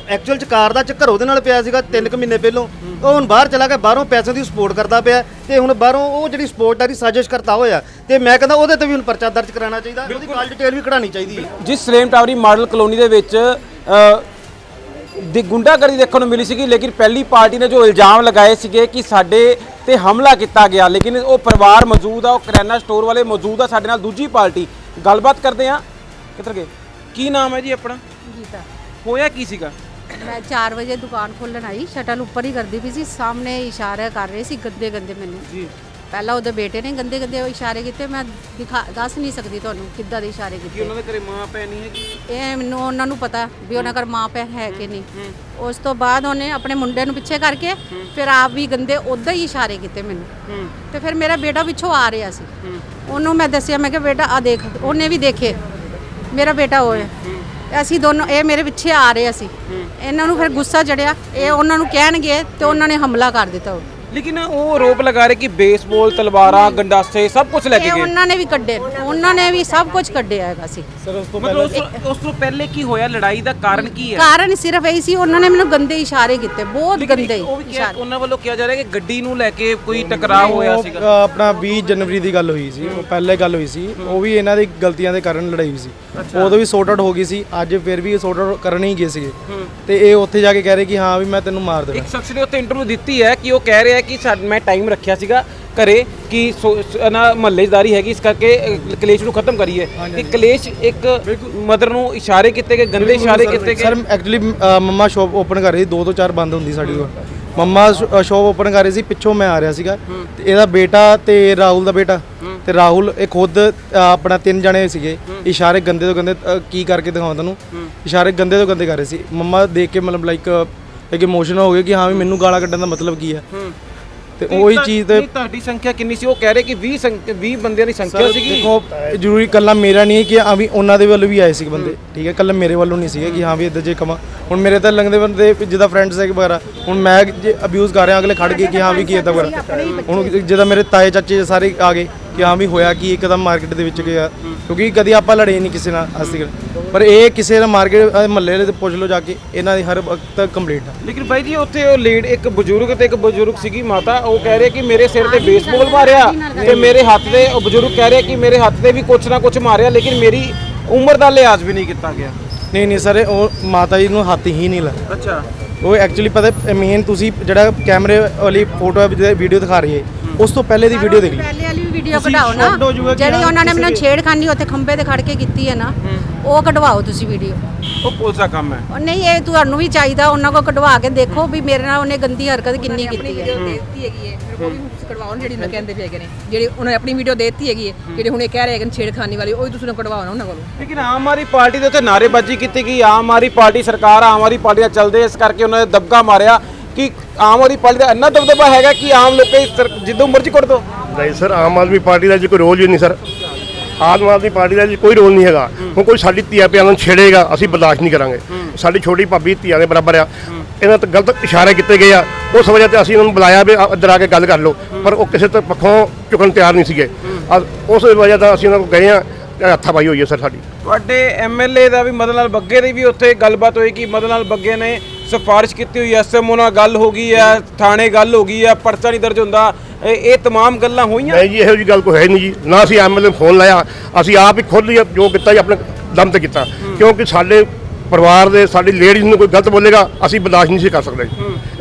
ਐਕਚੁਅਲ ਚ ਕਾਰ ਦਾ ਚੱਕਰ ਉਹਦੇ ਨਾਲ ਪਿਆ ਸੀਗਾ 3 ਕੁ ਮਹੀਨੇ ਪਹਿਲਾਂ। ਉਹ ਹੁਣ ਬਾਹਰ ਚਲਾ ਗਿਆ ਬਾਹਰੋਂ ਪੈਸੇ ਦੀ ਸਪੋਰਟ ਕਰਦਾ ਪਿਆ। ਤੇ ਹੁਣ ਬਾਹਰੋਂ ਉਹ ਜਿਹੜੀ ਸਪੋਰਟ ਆ ਦੀ ਸਾਜ਼ਿਸ਼ ਕਰਤਾ ਹੋਇਆ ਤੇ ਮੈਂ ਕਹਿੰਦਾ ਉਹਦੇ ਤੇ ਵੀ ਹੁਣ ਪਰਚਾ ਦਰਜ ਕਰਾਉਣਾ ਚਾਹੀਦਾ। ਉਹਦੀ ਕਾਲ ਡਿਟੇਲ ਵੀ ਕਢਾਣੀ ਚਾਹੀਦੀ ਹੈ ਜਿਸ ਸਲੇਮ ਟਾਵਰੀ ਮਾਡਲ ਕਲੋਨੀ ਦੇ ਵਿੱਚ ਅ, ਦੀ ਗੁੰਡਾਗਰਦੀ ਦੇਖਣ ਨੂੰ ਮਿਲੀ ਸੀਗੀ ਲੇਕਿਨ ਪਹਿਲੀ ਪਾਰਟੀ ਨੇ ਜੋ ਇਲਜ਼ਾਮ ਲਗਾਏ ਸੀਗੇ ਕਿ ਸਾਡੇ ਤੇ ਹਮਲਾ ਕੀਤਾ ਗਿਆ। ਲੇਕਿਨ ਉਹ ਪਰਿਵਾਰ ਮੌਜੂਦ ਆ ਉਹ ਕਰਿਆਨਾ ਸਟੋਰ ਵਾਲੇ ਮੌਜੂਦ ਆ ਸਾਡੇ ਨਾਲ। ਦੂਜੀ ਪਾਰਟੀ ਗੱਲਬਾਤ ਕਰਦੇ ਆ। ਕਿੱਧਰ ਗਏ? ਕੀ ਨਾਮ ਹੈ ਜੀ ਆਪਣਾ? ਗੀਤਾ। ਹੋਇਆ ਕੀ ਸੀਗਾ? ਮੈਂ 4 ਵਜੇ ਦੁਕਾਨ ਖੋਲਣ ਆਈ ਸ਼ਟਲ ਉੱਪਰ ਹੀ ਕਰਦੀ ਪਈ ਸੀ ਸਾਹਮਣੇ ਇਸ਼ਾਰਾ ਕਰ ਰਹੇ ਸੀ ਗੰਦੇ ਗੰਦੇ ਮੈਨੂੰ। ਜੀ। ਪਹਿਲਾਂ ਉਹਦੇ ਬੇਟੇ ਨੇ ਗੰਦੇ ਗੰਦੇ ਇਸ਼ਾਰੇ ਕੀਤੇ ਮੈਂ ਦਿਖਾ ਦੱਸ ਨਹੀਂ ਸਕਦੀ ਤੁਹਾਨੂੰ ਕਿੱਦਾਂ ਦੇ ਇਸ਼ਾਰੇ ਕਿ ਕੀਤੇ ਉਹਨਾਂ ਦੇ ਘਰੇ ਮਾਂ ਭੈਣ ਨਹੀਂ ਹੈਗੀ? ਇਹ ਮੈਨੂੰ ਉਹਨਾਂ ਨੂੰ ਪਤਾ ਵੀ ਉਹਨਾਂ ਘਰ ਮਾਂ ਪਿਓ ਹੈ ਕਿ ਨਹੀਂ। ਉਸ ਤੋਂ ਬਾਅਦ ਉਹਨੇ ਆਪਣੇ ਮੁੰਡੇ ਨੂੰ ਪਿੱਛੇ ਕਰਕੇ ਫਿਰ ਆਪ ਵੀ ਗੰਦੇ ਉਦਾਂ ਹੀ ਇਸ਼ਾਰੇ ਕੀਤੇ ਮੈਨੂੰ। ਤੇ ਫਿਰ ਮੇਰਾ ਬੇਟਾ ਪਿੱਛੋਂ ਆ ਰਿਹਾ ਸੀ। ਉਹਨੂੰ ਮੈਂ ਦੱਸਿਆ ਮੈਂ ਕਿਹਾ ਬੇਟਾ ਆ ਦੇਖ ਉਹਨੇ ਵੀ ਦੇਖੇ। ਮੇਰਾ ਬੇਟਾ ਉਹ ਹੈ। ਅਸੀਂ ਦੋਨੋਂ ਇਹ ਮੇਰੇ ਪਿੱਛੇ ਆ ਰਹੇ ਸੀ। ਇਹਨਾਂ ਨੂੰ ਫਿਰ ਗੁੱਸਾ ਚੜਿਆ। ਇਹ ਉਹਨਾਂ ਨੂੰ ਕਹਿਣਗੇ ਤੇ ਉਹਨਾਂ ਨੇ ਹਮਲਾ ਕਰ ਦਿੱਤਾ ਉਹ। ਲੇਕਿਨ ਉਹ ਆਰੋਪ ਲਗਾ ਰਹੇ ਕਿ ਬੇਸਬਾਲ ਤਲਵਾਰਾਂ ਗੰਡਾਸੇ ਸਭ ਕੁਝ ਲੈ ਕੇ ਇਹ ਗਏ। ਉਹਨਾਂ ਨੇ ਵੀ ਕੱਢੇ ਉਹਨਾਂ ਨੇ ਵੀ ਸਭ ਕੁਝ ਕੱਢਿਆ ਹੈਗਾ ਸੀ। ਮਤਲਬ ਉਸ- ਉਸ ਤੋਂ ਪਹਿਲੇ ਕੀ ਹੋਇਆ? ਲੜਾਈ ਦਾ ਕਾਰਨ ਕੀ ਹੈ? ਕਾਰਨ ਸਿਰਫ ਇਹੀ ਸੀ ਉਹਨਾਂ ਨੇ ਮੈਨੂੰ ਗੰਦੇ ਇਸ਼ਾਰੇ ਕੀਤੇ ਬਹੁਤ ਗੰਦੇ ਉਹ ਵੀ ਕਿਹਾ ਇਸ਼ਾਰੇ। ਉਹਨਾਂ ਵੱਲੋਂ ਕਿਹਾ ਜਾ ਰਿਹਾ ਕਿ ਗੱਡੀ ਨੂੰ ਲੈ ਕੇ ਕੋਈ ਟਕਰਾਅ ਹੋਇਆ ਉਹ, ਸੀਗਾ। ਅ, ਆਪਣਾ 20 ਜਨਵਰੀ ਦੀ ਗੱਲ ਹੋਈ ਸੀ ਉਹ ਪਹਿਲੇ ਗੱਲ ਹੋਈ ਸੀ ਉਹ ਵੀ ਇਹਨਾਂ ਦੀ ਗਲਤੀਆਂ ਦੇ ਕਾਰਨ ਲੜਾਈ ਹੋਈ ਸੀ। ਉਦੋਂ ਵੀ ਸੌਟ ਆਊਟ ਹੋ ਗਈ ਸੀ ਅੱਜ ਫਿਰ ਵੀ ਸੌਟ ਆਊਟ ਕਰਨ ਹੀ ਗਏ ਸੀਗੇ। ਤੇ ਇਹ ਉੱਥੇ ਜਾ ਕੇ ਕਹਿ ਰਹੇ ਕਿ ਹਾਂ ਵੀ ਮੈਂ ਤੈਨੂੰ ਮਾਰ ਦੇਣਾ। ਇੱਕ ਸ਼ਖਸ ਨੇ ਉੱਥੇ ਇੰਟਰਵਿਊ ਦਿੱਤੀ ਹੈ ਕਿ ਉਹ ਕਹਿ ਰਿਹਾ ਕਿ ਸਾਡ ਮੈਂ ਟਾਈਮ ਰੱਖਿਆ ਸੀਗਾ ਘਰੇ ਕਿ ਸੋ- ਸ- ਨਾ ਮਹੱਲੇਦਾਰੀ ਹੈਗੀ ਇਸ ਕਰਕੇ ਅ, ਕਲੇਸ਼ ਨੂੰ ਖਤਮ ਕਰੀਏ। ਕਿ ਕਲੇਸ਼ ਇੱਕ ਮਦਰ ਨੂੰ ਇਸ਼ਾਰੇ ਕੀਤੇ ਗਏ ਗੰਦੇ ਇਸ਼ਾਰੇ ਕੀਤੇ ਗਏ। ਸਰ ਐਕਚੁਅਲੀ ਮੰਮਾ ਸ਼ਾਪ ਓਪਨ ਕਰ ਰਹੀ ਸੀ ਦੋ ਤੋਂ ਚਾਰ ਬੰਦ ਹੁੰਦੀ ਸਾਡੀ ਕੋਲ ਮੰਮਾ ਸ਼ਾਪ ਓਪਨ ਕਰ ਰਹੀ ਸੀ ਪਿੱਛੋਂ ਮੈਂ ਆ ਰਿਹਾ ਸੀਗਾ। ਤੇ ਇਹਦਾ ਬੇਟਾ ਤੇ ਰਾਹੁਲ ਦਾ ਬੇਟਾ। ਤੇ ਰਾਹੁਲ ਇਹ ਖੁਦ ਅ, ਆਪਣਾ ਤਿੰਨ ਜਣੇ ਸੀਗੇ। ਇਸ਼ਾਰੇ ਗੰਦੇ ਤੋਂ ਗੰਦੇ ਅ, ਕੀ ਕਰਕੇ ਦਿਖਾਵਾਂ ਤੁਹਾਨੂੰ? ਇਸ਼ਾਰੇ ਗੰਦੇ ਤੋਂ ਗੰਦੇ ਕਰ ਰਹੇ ਸੀ। ਮੰਮਾ ਦੇਖ ਕੇ ਮਤਲਬ ਲਾਈਕ ਇੱਕ ਇਮੋਸ਼ਨਲ ਹੋ ਗਏ ਕਿ ਹਾਂ ਵੀ ਮੈਨੂੰ ਗਾਲਾਂ ਕੱਢਣ ਦਾ ਮਤਲਬ ਕੀ ਹੈ। ਤੇ ਉਹੀ ਚੀਜ਼ ਤੇ ਤੁਹਾਡੀ ਸੰਖਿਆ ਕਿੰਨੀ ਸੀ? ਉਹ ਕਹਿ ਰਹੇ ਕਿ 20 ਸੰਖ- 20 ਬੰਦਿਆਂ ਦੀ ਸੰਖਿਆ ਸੀਗੀ। ਦੇਖੋ ਜ਼ਰੂਰੀ ਕੱਲਾ ਮੇਰਾ ਨਹੀਂ ਹੈ ਕਿ ਆ ਵੀ ਉਹਨਾਂ ਦੇ ਵੱਲੋਂ ਵੀ ਆਏ ਸੀ ਬੰਦੇ। ਠੀਕ ਹੈ ਕੱਲਾ ਮੇਰੇ ਵੱਲੋਂ ਨਹੀਂ ਸੀਗੇ ਕਿ ਹਾਂ ਵੀ ਇਦਾਂ ਜੇ ਕਮਾ। ਹੁਣ ਮੇਰੇ ਤਾਂ ਲੰਗਦੇ ਬੰਦੇ ਜਿਹਦਾ ਫਰੈਂਡਸ ਹੈ ਵਗੈਰਾ ਹੁਣ ਮੈਂ ਜੇ ਅਬਿਊਜ਼ ਕਰ ਰਿਹਾ ਅਗਲੇ ਖੜ ਗਏ ਕਿ ਹਾਂ ਵੀ ਕੀ ਇਦਾਂ ਵਗੈਰਾ। ਹੁਣ ਜਿਹਦਾ ਮੇਰੇ ਤਾਏ ਚਾਚੇ ਸਾਰੇ ਆ ਗਏ। ਕਿ ਹਾਂ ਵੀ ਹੋਇਆ ਕਿ ਇੱਕਦਮ ਮਾਰਕੀਟ ਦੇ ਵਿੱਚ ਗਿਆ ਕਿਉਂਕਿ ਕਦੀ ਆਪਾਂ ਲੜੇ ਨਹੀਂ ਕਿਸੇ ਨਾਲ ਤੱਕ ਪਰ ਇਹ ਕਿਸੇ ਦਾ ਮਾਰਕੀਟ ਮਹੱਲੇ ਦੇ ਪੁੱਛ ਲਓ ਜਾ ਕੇ ਇਹਨਾਂ ਦੀ ਹਰ ਵਕਤ ਕੰਪਲੀਟ ਆ। ਲੇਕਿਨ ਬਾਈ ਜੀ ਉੱਥੇ ਉਹ ਲੀਡ ਇੱਕ ਬਜ਼ੁਰਗ ਤੇ ਇੱਕ ਬਜ਼ੁਰਗ ਸੀਗੀ ਮਾਤਾ ਉਹ ਕਹਿ ਰਹੇ ਕਿ ਮੇਰੇ ਸਿਰ ਤੇ ਬੇਸਬਾਲ ਮਾਰਿਆ ਤੇ ਮੇਰੇ ਹੱਥ ਦੇ ਉਹ ਬਜ਼ੁਰਗ ਕਹਿ ਰਹੇ ਕਿ ਮੇਰੇ ਹੱਥ ਤੇ ਵੀ ਕੁਛ ਨਾ ਕੁਛ ਮਾਰਿਆ ਲੇਕਿਨ ਮੇਰੀ ਉਮਰ ਦਾ ਲਿਹਾਜ਼ ਵੀ ਨਹੀਂ ਕੀਤਾ ਗਿਆ। ਨਹੀਂ ਨਹੀਂ ਸਰ ਉਹ ਮਾਤਾ ਜੀ ਨੂੰ ਹੱਥ ਹੀ ਨਹੀਂ ਲਾਇਆ ਅੱਛਾ। ਉਹ ਐਕਚੁਅਲੀ ਪਤਾ ਮੇਨ ਤੁਸੀਂ ਜਿਹੜਾ ਕੈਮਰੇ ਵਾਲੀ ਫੋਟੋ ਵੀਡੀਓ ਦਿਖਾ ਰਹੀ ਹੈ ਉਸ ਤੋਂ ਪਹਿਲੇ ਦੀ ਵੀਡੀਓ ਦੇਖ ਲਈ। ਵੀਡੀਓ ਕਢਾਓ ਨਾ। ਜਿਹੜੀ ਉਹਨਾਂ ਨੇ ਮੈਨੂੰ ਛੇੜਖਾਨੀ ਉੱਥੇ ਖੰਬੇ ਤੇ ਖੜ ਕੇ ਕੀਤੀ ਹੈ ਨਾ ਉਹ ਕਢਵਾਓ ਤੁਸੀਂ ਵੀਡੀਓ ਉਹ ਪੁਲਿਸ ਦਾ ਕੰਮ ਹੈ। ਉਹ ਨਹੀਂ ਇਹ ਤੁਹਾਨੂੰ ਵੀ ਚਾਹੀਦਾ ਉਹਨਾਂ ਕੋ ਕਢਵਾ ਕੇ ਦੇਖੋ ਵੀ ਮੇਰੇ ਨਾਲ ਉਹਨੇ ਗੰਦੀ ਹਰਕਤ ਕਿੰਨੀ ਕੀਤੀ ਹੈ। ਦੇਤੀ ਹੈਗੀ ਵੀ ਨਾ ਜਿਹੜੀ ਉਹਨਾਂ ਕਹਿੰਦੇ ਹੈਗੇ ਨੇ। ਜਿਹੜੀ ਉਹਨਾਂ ਨੇ ਆਪਣੀ ਵੀਡੀਓ ਦੇਤੀ ਹੈਗੀ ਹੈ ਜਿਹੜੇ ਹੁਣ ਇਹ ਕਹਿ ਰਹੇ ਹੈਗੇ ਨੇ ਛੇੜਖਾਨੀ ਵਾਲੀ ਉਹ ਵੀ ਤੁਸੀਂ ਕਢਵਾਓ ਨਾ ਉਹਨਾਂ ਕੋਲੋਂ। ਲੇਕਿਨ ਆਮ ਆਦਮੀ ਪਾਰਟੀ ਦੇ ਉੱਤੇ ਨਾਅਰੇਬਾਜ਼ੀ ਕੀਤੀ ਗਈ ਆਮ ਆਦਮੀ ਪਾਰਟੀ ਸਰਕਾਰ ਆਮ ਆਦਮੀ ਪਾਰਟੀ ਦਾ ਚੱਲਦੇ ਇਸ ਕਰਕੇ ਉਹਨਾਂ ਨੇ ਦਬਕਾ ਮਾਰਿਆ। ਕਿ ਆਮ ਆਦਮੀ ਪਾਰਟੀ ਦਾ ਇੰਨਾ ਦਬਦਬਾ ਹੈਗਾ ਕਿ ਆਮ ਲੋਕਾਂ ਜਿੱਦੋਂ ਮਰਜ਼ੀ ਕੁੱਟ ਦੋ। ਨਹੀਂ ਸਰ ਆਮ ਆਦਮੀ ਪਾਰਟੀ ਦਾ ਜੀ ਕੋਈ ਰੋਲ ਹੀ ਨਹੀਂ ਸਰ। ਆਮ ਆਦਮੀ ਪਾਰਟੀ ਦਾ ਜੀ ਕੋਈ ਰੋਲ ਨਹੀਂ ਹੈਗਾ। ਹੁਣ ਕੋਈ ਸਾਡੀ ਧੀਆ ਪਿਆਂ ਨੂੰ ਛੇੜੇਗਾ ਅਸੀਂ ਬਰਦਾਸ਼ਤ ਨਹੀਂ ਕਰਾਂਗੇ। ਸਾਡੀ ਛੋਟੀ ਭਾਬੀ ਧੀਆਂ ਦੇ ਬਰਾਬਰ ਆ। ਇਹਨਾਂ ਤੇ ਗਲਤ ਇਸ਼ਾਰੇ ਕੀਤੇ ਗਏ ਆ। ਉਸ ਵਜ੍ਹਾ ਤੇ ਅਸੀਂ ਉਹਨਾਂ ਨੂੰ ਬੁਲਾਇਆ ਵੀ ਇੱਧਰ ਆ ਕੇ ਗੱਲ ਕਰ ਲਓ। ਪਰ ਉਹ ਕਿਸੇ ਤੋਂ ਪੱਖੋਂ ਝੁਕਣ ਤਿਆਰ ਨਹੀਂ ਸੀਗੇ। ਉਸ ਵਜ੍ਹਾ ਦਾ ਅਸੀਂ ਉਹਨਾਂ ਕੋਲ ਗਏ ਆ ਹੱਥਾਂ ਪਾਈ ਹੋਈ ਹੈ ਸਰ ਸਾਡੀ। ਤੁਹਾਡੇ ਐਮਐਲਏ ਦਾ ਵੀ ਮਦਨ ਲਾਲ ਬੱਗੇ ਦੀ ਵੀ ਉੱਥੇ ਗੱਲਬਾਤ ਹੋਈ ਕਿ ਮਦਨ ਲਾਲ ਬੱਗੇ ਨੇ ਸਿਫਾਰਿਸ਼ ਕੀਤੀ ਹੋਈ ਐਸਐਮਓ ਨਾਲ ਗੱਲ ਹੋ ਗਈ ਹੈ ਥਾਣੇ ਗੱਲ ਹੋ ਗਈ ਹੈ ਪਰਚਾ ਨਹੀਂ ਦਰਜ ਹੁੰਦਾ। ਇਹ ਤਮਾਮ ਗੱਲਾਂ ਹੋਈਆਂ? ਨਹੀਂ ਜੀ ਇਹੋ ਜੀ ਗੱਲ ਕੋਈ ਹੈ ਨਹੀਂ ਜੀ। ਨਾ ਅਸੀਂ ਐਮਐਲਏ ਨੂੰ ਫੋਨ ਲਾਇਆ ਅਸੀਂ ਆਪ ਹੀ ਖੁਦ ਹੀ ਜੋ ਕੀਤਾ ਜੀ ਆਪਣੇ ਦਮ ਤੇ ਕੀਤਾ। ਕਿਉਂਕਿ ਸਾਡੇ ਪਰਿਵਾਰ ਦੇ ਸਾਡੀ ਲੇਡੀਜ਼ ਨੂੰ ਕੋਈ ਗਲਤ ਬੋਲੇਗਾ ਅਸੀਂ ਬਰਦਾਸ਼ਤ ਨਹੀਂ ਸੀ ਕਰ ਸਕਦੇ।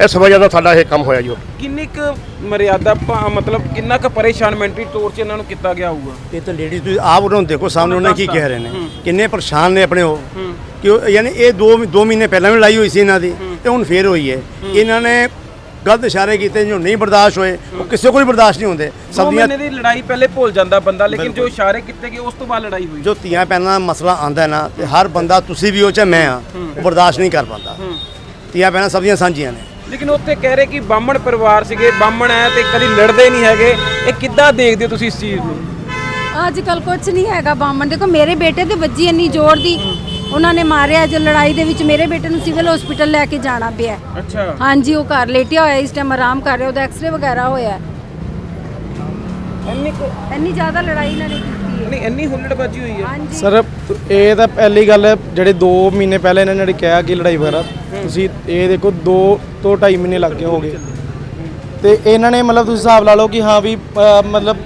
ਇਸ ਵਜ੍ਹਾ ਨਾਲ ਸਾਡਾ ਇਹ ਕੰਮ ਹੋਇਆ ਜੀ ਕਿੰਨੀ ਕੁ ਮਰਿਆਦਾ ਭਾ- ਮਤਲਬ ਕਿੰਨਾ ਕੁ ਪਰੇਸ਼ਾਨ ਮੈਂਟਲੀ ਤੌਰ 'ਚ ਇਹਨਾਂ ਨੂੰ ਕੀਤਾ ਗਿਆ ਹੋਊਗਾ? ਇਹ ਤਾਂ ਲੇਡੀਜ਼ ਤੁਸੀਂ ਆਪ ਉਹਨਾਂ ਨੂੰ ਦੇਖੋ ਸਾਹਮਣੇ ਉਹਨਾਂ ਕੀ ਕਹਿ ਰਹੇ ਨੇ। ਕਿੰਨੇ ਪਰੇਸ਼ਾਨ ਨੇ ਆਪਣੇ ਉਹ। ਕਿ ਉਹ- ਯਾਨੀ ਇਹ 2 2 ਮਹੀਨੇ ਪਹਿਲਾਂ ਵੀ ਲੜਾਈ ਹੋਈ ਸੀ ਇਹਨਾਂ ਦੀ ਤੇ ਹੁਣ ਫੇਰ ਹੋਈ ਹੈ। ਇਹਨਾਂ ਨੇ ਗਲਤ ਇਸ਼ਾਰੇ ਕੀਤੇ ਜੋ ਨਹੀਂ ਬਰਦਾਸ਼ਤ ਹੋਏ ਉਹ ਕਿਸੇ ਕੋਲ ਵੀ ਬਰਦਾਸ਼ਤ ਨਹੀਂ ਹੁੰਦੇ। ਸਭ ਸਭ ਦੀਆਂ ਮਹੀਨੇ ਦੀ ਲੜਾਈ ਪਹਿਲੇ ਭੁੱਲ ਜਾਂਦਾ ਬੰਦਾ ਲੇਕਿਨ ਜੋ ਇਸ਼ਾਰੇ ਕੀਤੇ ਗਏ ਉਸ ਤੋਂ ਬਾਅਦ ਲੜਾਈ ਹੋਈ। ਜੋ ਧੀਆਂ ਪੈਣਾ ਦਾ ਮਸਲਾ ਆਂਦਾ ਨਾ ਤੇ ਹਰ ਬੰਦਾ ਤੁਸੀਂ ਵੀ ਹੋ ਚਾਹੇ ਮੈਂ ਆ ਉਹ ਬਰਦਾਸ਼ਤ ਨਹੀਂ ਕਰ ਪਾਉਂਦਾ। ਧੀਆਂ ਪੈਣਾ ਸਭ ਦੀਆਂ ਸਾਂਝੀਆਂ ਨੇ। ਲੇਕਿਨ ਉੱਥੇ ਕਹਿ ਰਹੇ ਕਿ ਬਾਹਮਣ ਪਰਿਵਾਰ ਸੀਗੇ ਬਾਹਮਣ ਹੈ ਤੇ ਕਦੀ ਲੜਦੇ ਨਹੀਂ ਹੈਗੇ। ਇਹ ਕਿੱਦਾਂ ਦੇਖਦੇ ਹੋ ਤੁਸੀਂ ਇਸ ਚੀਜ਼ ਨੂੰ? ਅੱਜ ਕੱਲ ਕੁਝ ਨਹੀਂ ਹੈਗਾ ਬਾਮਣ ਦੇਖੋ ਮੇਰੇ ਬੇਟੇ ਤੇ ਵੱਜੀ ਇੰਨੀ ਜ਼ੋਰ ਦੀ। ਉਹਨਾਂ ਨੇ ਮਾਰਿਆ ਜੋ ਲੜਾਈ ਦੇ ਵਿੱਚ ਮੇਰੇ ਬੇਟੇ ਨੂੰ ਸਿਵਲ ਹਸਪੀਟਲ ਲੈ ਕੇ ਜਾਣਾ ਪਿਆ। ਅੱਛਾ। ਹਾਂਜੀ ਉਹ ਘਰ ਲੇਟਿਆ ਹੋਇਆ ਇਸ ਟਾਈਮ ਆਰਾਮ ਕਰ ਰਿਹਾ ਉਹਦਾ ਐਕਸਰੇ ਵਗੈਰਾ ਹੋਇਆ। ਇੰਨੀ ਇੰਨੀ ਜ਼ਿਆਦਾ ਲੜਾਈ ਇਹਨਾਂ ਨੇ ਕੀਤੀ ਹੈ। ਨਹੀਂ ਇੰਨੀ ਹੁੱਲੜਬਾਜੀ ਹੋਈ ਹੈ। ਹਾਂਜੀ। ਸਰ ਇਹ ਤਾਂ ਪਹਿਲੀ ਗੱਲ ਹੈ ਜਿਹੜੇ 2 ਮਹੀਨੇ ਪਹਿਲੇ ਇਹਨਾਂ ਨੇ ਕਿਹਾ ਕਿ ਲੜਾਈ ਵਗੈਰਾ ਤੁਸੀਂ ਇਹ ਦੇਖੋ 2 ਤੋਂ 2.5 ਮਹੀਨੇ ਲੱਗ ਗਏ ਹੋਗੇ। ਤੇ ਇਹਨਾਂ ਨੇ ਮਤਲਬ ਤੁਸੀਂ ਹਿਸਾਬ ਲਾ ਲਓ ਕਿ ਹਾਂ ਵੀ ਮਤਲਬ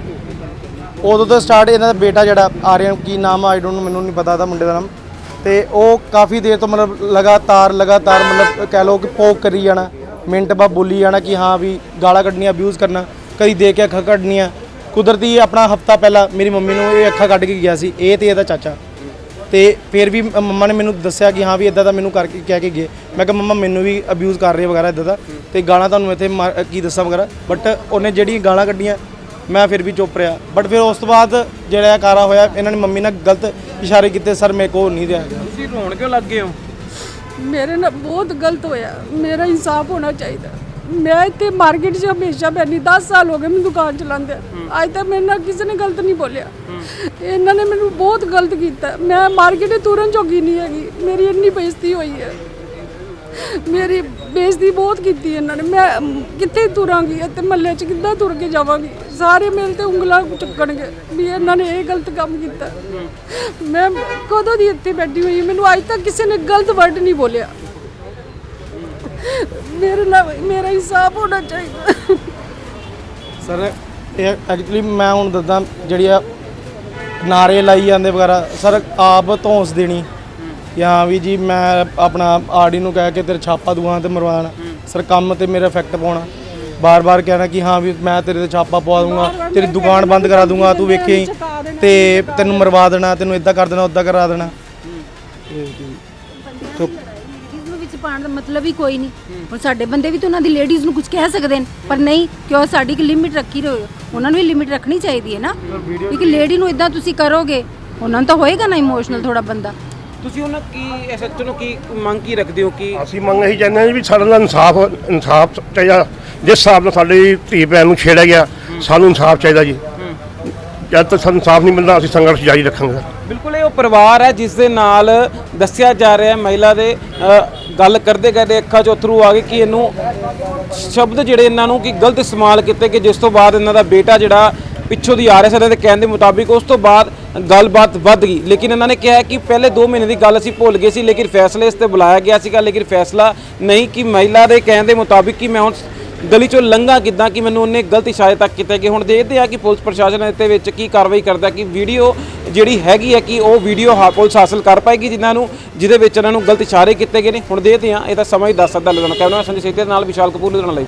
ਉਦੋਂ ਤੋਂ ਸਟਾਰਟ ਇਹਨਾਂ ਦਾ ਬੇਟਾ ਜਿਹੜਾ ਆਰੀਅਨ ਕੀ ਨਾਮ ਆਈ ਡੋਨਟ ਮੈਨੂੰ ਨਹੀਂ ਪਤਾ ਦਾ ਮੁੰਡੇ ਦਾ ਨਾਮ। ਤੇ ਉਹ ਕਾਫੀ ਦੇਰ ਤੋਂ ਮਤਲਬ ਲਗਾਤਾਰ ਲਗਾਤਾਰ ਮਤਲਬ ਕਹਿ ਲਓ ਕਿ ਪੋਕ ਕਰੀ ਜਾਣਾ, ਮਿੰਟ ਬਾਅਦ ਬੋਲੀ ਜਾਣਾ ਕਿ ਹਾਂ ਵੀ ਗਾਲਾਂ ਕੱਢਣੀਆਂ ਅਬਿਊਜ਼ ਕਰਨਾ ਕਦੀ ਦੇ ਕੇ ਅੱਖਾਂ ਕੱਢਣੀਆਂ। ਕੁਦਰਤੀ ਆਪਣਾ ਹਫਤਾ ਪਹਿਲਾਂ ਮੇਰੀ ਮੰਮੀ ਨੂੰ ਇਹ ਅੱਖਾਂ ਕੱਢ ਕੇ ਗਿਆ ਸੀ, ਇਹ ਤੇ ਇਹਦਾ ਚਾਚਾ। ਤੇ ਫਿਰ ਵੀ ਮੰਮਾ ਨੇ ਮੈਨੂੰ ਦੱਸਿਆ ਕਿ ਹਾਂ ਵੀ ਇਦਾਂ ਦਾ ਮੈਨੂੰ ਕਰਕੇ ਕਹਿ ਕੇ ਗਏ। ਮੈਂ ਕਿਹਾ, ਮੰਮਾ ਮੈਨੂੰ ਵੀ ਅਬਿਊਜ਼ ਕਰ ਰਹੇ ਵਗੈਰਾ ਇਦਾਂ ਦਾ। ਤੇ ਗਾਲਾਂ ਤੁਹਾਨੂੰ ਇੱਥੇ ਮਾਰ- ਕੀ ਦੱਸਾਂ ਵਗੈਰਾ। ਬਟ ਉਹਨੇ ਜਿਹੜੀਆਂ ਗਾਲਾਂ ਕੱਢੀਆਂ ਮੈਂ ਫਿਰ ਵੀ ਚੁੱਪ ਰਿਹਾ। ਬਟ ਫਿਰ ਉਸ ਤੋਂ ਬਾਅਦ ਜਿਹੜਾ ਕਾਰਾ ਹੋਇਆ ਇਹਨਾਂ ਨੇ ਮੰਮੀ ਨਾਲ ਗਲਤ ਇਸ਼ਾਰੇ ਕੀਤੇ। ਸਰ ਮੇਰੇ ਕੋਲ ਨਹੀਂ ਰਿਹਾ ਗਿਆ ਤੁਸੀਂ ਰੋਣ ਕਿਉਂ ਲੱਗ ਗਏ ਹੋ? ਮੇਰੇ ਨਾਲ ਬਹੁਤ ਗਲਤ ਹੋਇਆ। ਮੇਰਾ ਇਨਸਾਫ ਹੋਣਾ ਚਾਹੀਦਾ। ਮੈਂ ਇੱਥੇ ਮਾਰਕੀਟ 'ਚ ਹਮੇਸ਼ਾ ਬੈਠੀ 10 ਸਾਲ ਹੋ ਗਏ ਮੈਨੂੰ ਦੁਕਾਨ ਚਲਾਉਂਦੇ ਅੱਜ ਤੱਕ ਮੇਰੇ ਨਾਲ ਕਿਸੇ ਨੇ ਗਲਤ ਨਹੀਂ ਬੋਲਿਆ। ਇਹਨਾਂ ਨੇ ਮੈਨੂੰ ਬਹੁਤ ਗਲਤ ਕੀਤਾ। ਮੈਂ ਮਾਰਕੀਟ 'ਚ ਤੁਰਨ ਜੋਗੀ ਨਹੀਂ ਹੈਗੀ। ਮੇਰੀ ਇੰਨੀ ਬੇਇੱਜ਼ਤੀ ਹੋਈ ਹੈ। ਮੇਰੀ ਬੇਇੱਜ਼ਤੀ ਬਹੁਤ ਕੀਤੀ ਇਹਨਾਂ ਨੇ। ਮੈਂ ਕਿੱਥੇ ਤੁਰਾਂਗੀ ਅਤੇ ਮਹੱਲੇ 'ਚ? ਕਿੱਦਾਂ ਤੁਰ ਕੇ ਜਾਵਾਂਗੀ? ਸਾਰੇ ਮੇਰੇ ਤੇ ਉਂਗਲਾਂ ਚੁੱਕਣਗੇ ਵੀ ਇਹਨਾਂ ਨੇ ਇਹ ਗਲਤ ਕੰਮ ਕੀਤਾ। ਮੈਂ ਕਦੋਂ ਦੀ ਇੱਥੇ ਬੈਠੀ ਹੋਈ ਮੈਨੂੰ ਅੱਜ ਤੱਕ ਕਿਸੇ ਨੇ ਗਲਤ ਵਰਡ ਨਹੀਂ ਬੋਲਿਆ। ਮੇਰੇ ਨਾਲ, ਮੇਰਾ ਹਿਸਾਬ ਹੋਣਾ ਚਾਹੀਦਾ। ਸਰ ਇਹ ਐਕਚੁਅਲੀ ਮੈਂ ਹੁਣ ਦੱਸਾਂ ਜਿਹੜੀ ਆ ਨਾਰੇ ਲਾਈ ਜਾਂਦੇ ਵਗੈਰਾ ਸਰ ਆਪ ਧੌਂਸ ਦੇਣੀ। ਜਾਂ ਵੀ ਜੀ ਮੈਂ ਆਪਣਾ ਆਰਡੀ ਨੂੰ ਕਹਿ ਕੇ ਤੇਰੇ ਛਾਪਾ ਦੂਆਂ ਤੇ ਮਰਵਾਣਾ ਸਰ ਕੰਮ ਤੇ ਮੇਰਾ ਇਫੈਕਟ ਪਾਉਣਾ। ਬਾਰ-ਬਾਰ ਕਹਿਣਾ ਕਿ ਹਾਂ ਵੀ ਮੈਂ ਤੇਰੇ ਤੇ ਛਾਪਾ ਪਵਾ ਦੂੰਗਾ ਤੇਰੀ ਦੁਕਾਨ ਬੰਦ ਕਰਾ ਦੂੰਗਾ ਤੂੰ ਵੇਖੀ ਤੇ ਤੈਨੂੰ ਮਰਵਾ ਦੇਣਾ ਤੈਨੂੰ ਇਦਾਂ ਕਰ ਦੇਣਾ ਉਦਾਂ ਕਰਾ ਦੇਣਾ। ਚੁੱਪ ਵਿੱਚ ਦਾ ਮਤਲਬ ਹੀ ਕੋਈ ਨਹੀਂ। ਹੁਣ ਸਾਡੇ ਬੰਦੇ ਵੀ ਤਾਂ ਉਹਨਾਂ ਦੀ ਲੇਡੀਜ਼ ਨੂੰ ਕੁਝ ਕਹਿ ਸਕਦੇ ਨੇ ਪਰ ਨਹੀਂ ਕਿਉਂ ਸਾਡੀ ਇੱਕ ਲਿਮਿਟ ਰੱਖੀ ਰਹੋ। ਉਹਨਾਂ ਨੂੰ ਵੀ ਲਿਮਿਟ ਰੱਖਣੀ ਚਾਹੀਦੀ ਹੈ ਨਾ। ਇੱਕ ਲੇਡੀ ਨੂੰ ਇਦਾਂ ਤੁਸੀਂ ਕਰੋਗੇ ਉਹਨਾਂ ਨੂੰ ਤਾਂ ਹੋਏਗਾ ਨਾ ਇਮੋਸ਼ਨਲ ਥੋੜਾ ਬੰਦਾ। ਤੁਸੀਂ ਉਹਨਾਂ ਕੀ ਐਸਐਚਓ ਨੂੰ ਕੀ ਮੰਗ ਕੀ ਰੱਖਦੇ ਹੋ ਕਿ ਅਸੀਂ ਮੰਗ ਇਹੀ ਚਾਹੁੰਦੇ ਹਾਂ ਵੀ ਸਾਡੇ ਨਾਲ ਇਨਸਾਫ ਇਨਸਾਫ ਚਾਹੀਦਾ। ਜਿਸ ਹਿਸਾਬ ਨਾਲ ਸਾਡੀ ਧੀ ਭੈਣ ਨੂੰ ਛੇੜਿਆ ਗਿਆ ਸਾਨੂੰ ਇਨਸਾਫ ਚਾਹੀਦਾ ਜੀ। ਜਦ ਤੱਕ ਸਾਨੂੰ ਇਨਸਾਫ ਨਹੀਂ ਮਿਲਦਾ ਅਸੀਂ ਸੰਘਰਸ਼ ਜਾਰੀ ਰੱਖਾਂਗੇ। ਬਿਲਕੁਲ ਇਹ ਉਹ ਪਰਿਵਾਰ ਹੈ ਜਿਸ ਦੇ ਨਾਲ ਦੱਸਿਆ ਜਾ ਰਿਹਾ ਹੈ ਮਹਿਲਾ ਦੇ ਗੱਲ ਕਰਦੇ ਕਰਦੇ ਅੱਖਾਂ 'ਚ ਅਥਰੂ ਆ ਗਏ ਕਿ ਇਹਨੂੰ ਸ਼ਬਦ ਜਿਹੜੇ ਇਹਨਾਂ ਨੂੰ ਕਿ ਗਲਤ ਇਸਤੇਮਾਲ ਕੀਤੇ ਕਿ ਜਿਸ ਤੋਂ ਬਾਅਦ ਇਹਨਾਂ ਦਾ ਬੇਟਾ ਜਿਹੜਾ ਪਿੱਛੋਂ ਦੀ ਆ ਰਿਹਾ ਸੀ ਇਹਨਾਂ ਦੇ ਕਹਿਣ ਦੇ ਮੁਤਾਬਿਕ ਉਸ ਤੋਂ ਬਾਅਦ ਗੱਲਬਾਤ ਵੱਧ ਗਈ। ਲੇਕਿਨ ਇਹਨਾਂ ਨੇ ਕਿਹਾ ਕਿ ਪਹਿਲੇ 2 ਮਹੀਨੇ ਦੀ ਗੱਲ ਅਸੀਂ ਭੁੱਲ ਗਏ ਸੀ, ਲੇਕਿਨ ਫੈਸਲੇ ਇਸ ਤੇ ਬੁਲਾਇਆ ਗਿਆ ਸੀਗਾ, ਲੇਕਿਨ ਫੈਸਲਾ ਨਹੀਂ ਕਿ ਮਹਿਲਾ ਦੇ ਕਹਿਣ ਦੇ ਮੁਤਾਬਿਕ ਕਿ ਮੈਂ ਹੁਣ ਗਲੀ ਚੋਂ ਲੰਘਾਂ ਕਿੱਦਾਂ, ਕਿ ਮੈਨੂੰ ਉਹਨੇ ਗਲਤ ਇਸ਼ਾਰੇ ਤੱਕ ਕੀਤਾ ਕਿ ਹੁਣ ਦੇਖਦੇ ਆ ਕਿ ਪੁਲਿਸ ਪ੍ਰਸ਼ਾਸਨ ਇਹਦੇ ਵਿੱਚ ਕੀ ਕਾਰਵਾਈ ਕਰਦਾ ਕਿ ਵੀਡੀਓ ਜਿਹੜੀ ਹੈਗੀ ਹੈ ਕਿ ਉਹ ਵੀਡੀਓ ਹਾ, ਪੁਲਿਸ ਹਾਸਲ ਕਰ ਪਾਏਗੀ ਜਿਨ੍ਹਾਂ ਨੂੰ, ਜਿਹਦੇ ਵਿੱਚ ਇਹਨਾਂ ਨੂੰ ਗਲਤ ਇਸ਼ਾਰੇ ਕੀਤੇ ਗਏ ਨੇ। ਹੁਣ ਦੇਖਦੇ ਆ ਇਹ ਤਾਂ ਸਮਾਂ ਹੀ ਦੱਸ ਸਕਦਾ ਲੁਧਿਆਣਾ ਕੈਮਰਾ ਸੰਜੇ ਸੇਤੇ ਨਾਲ ਵਿਸ਼ਾਲ ਕਪੂਰ ਲੁਧਿਆਣਾ ਲਈ।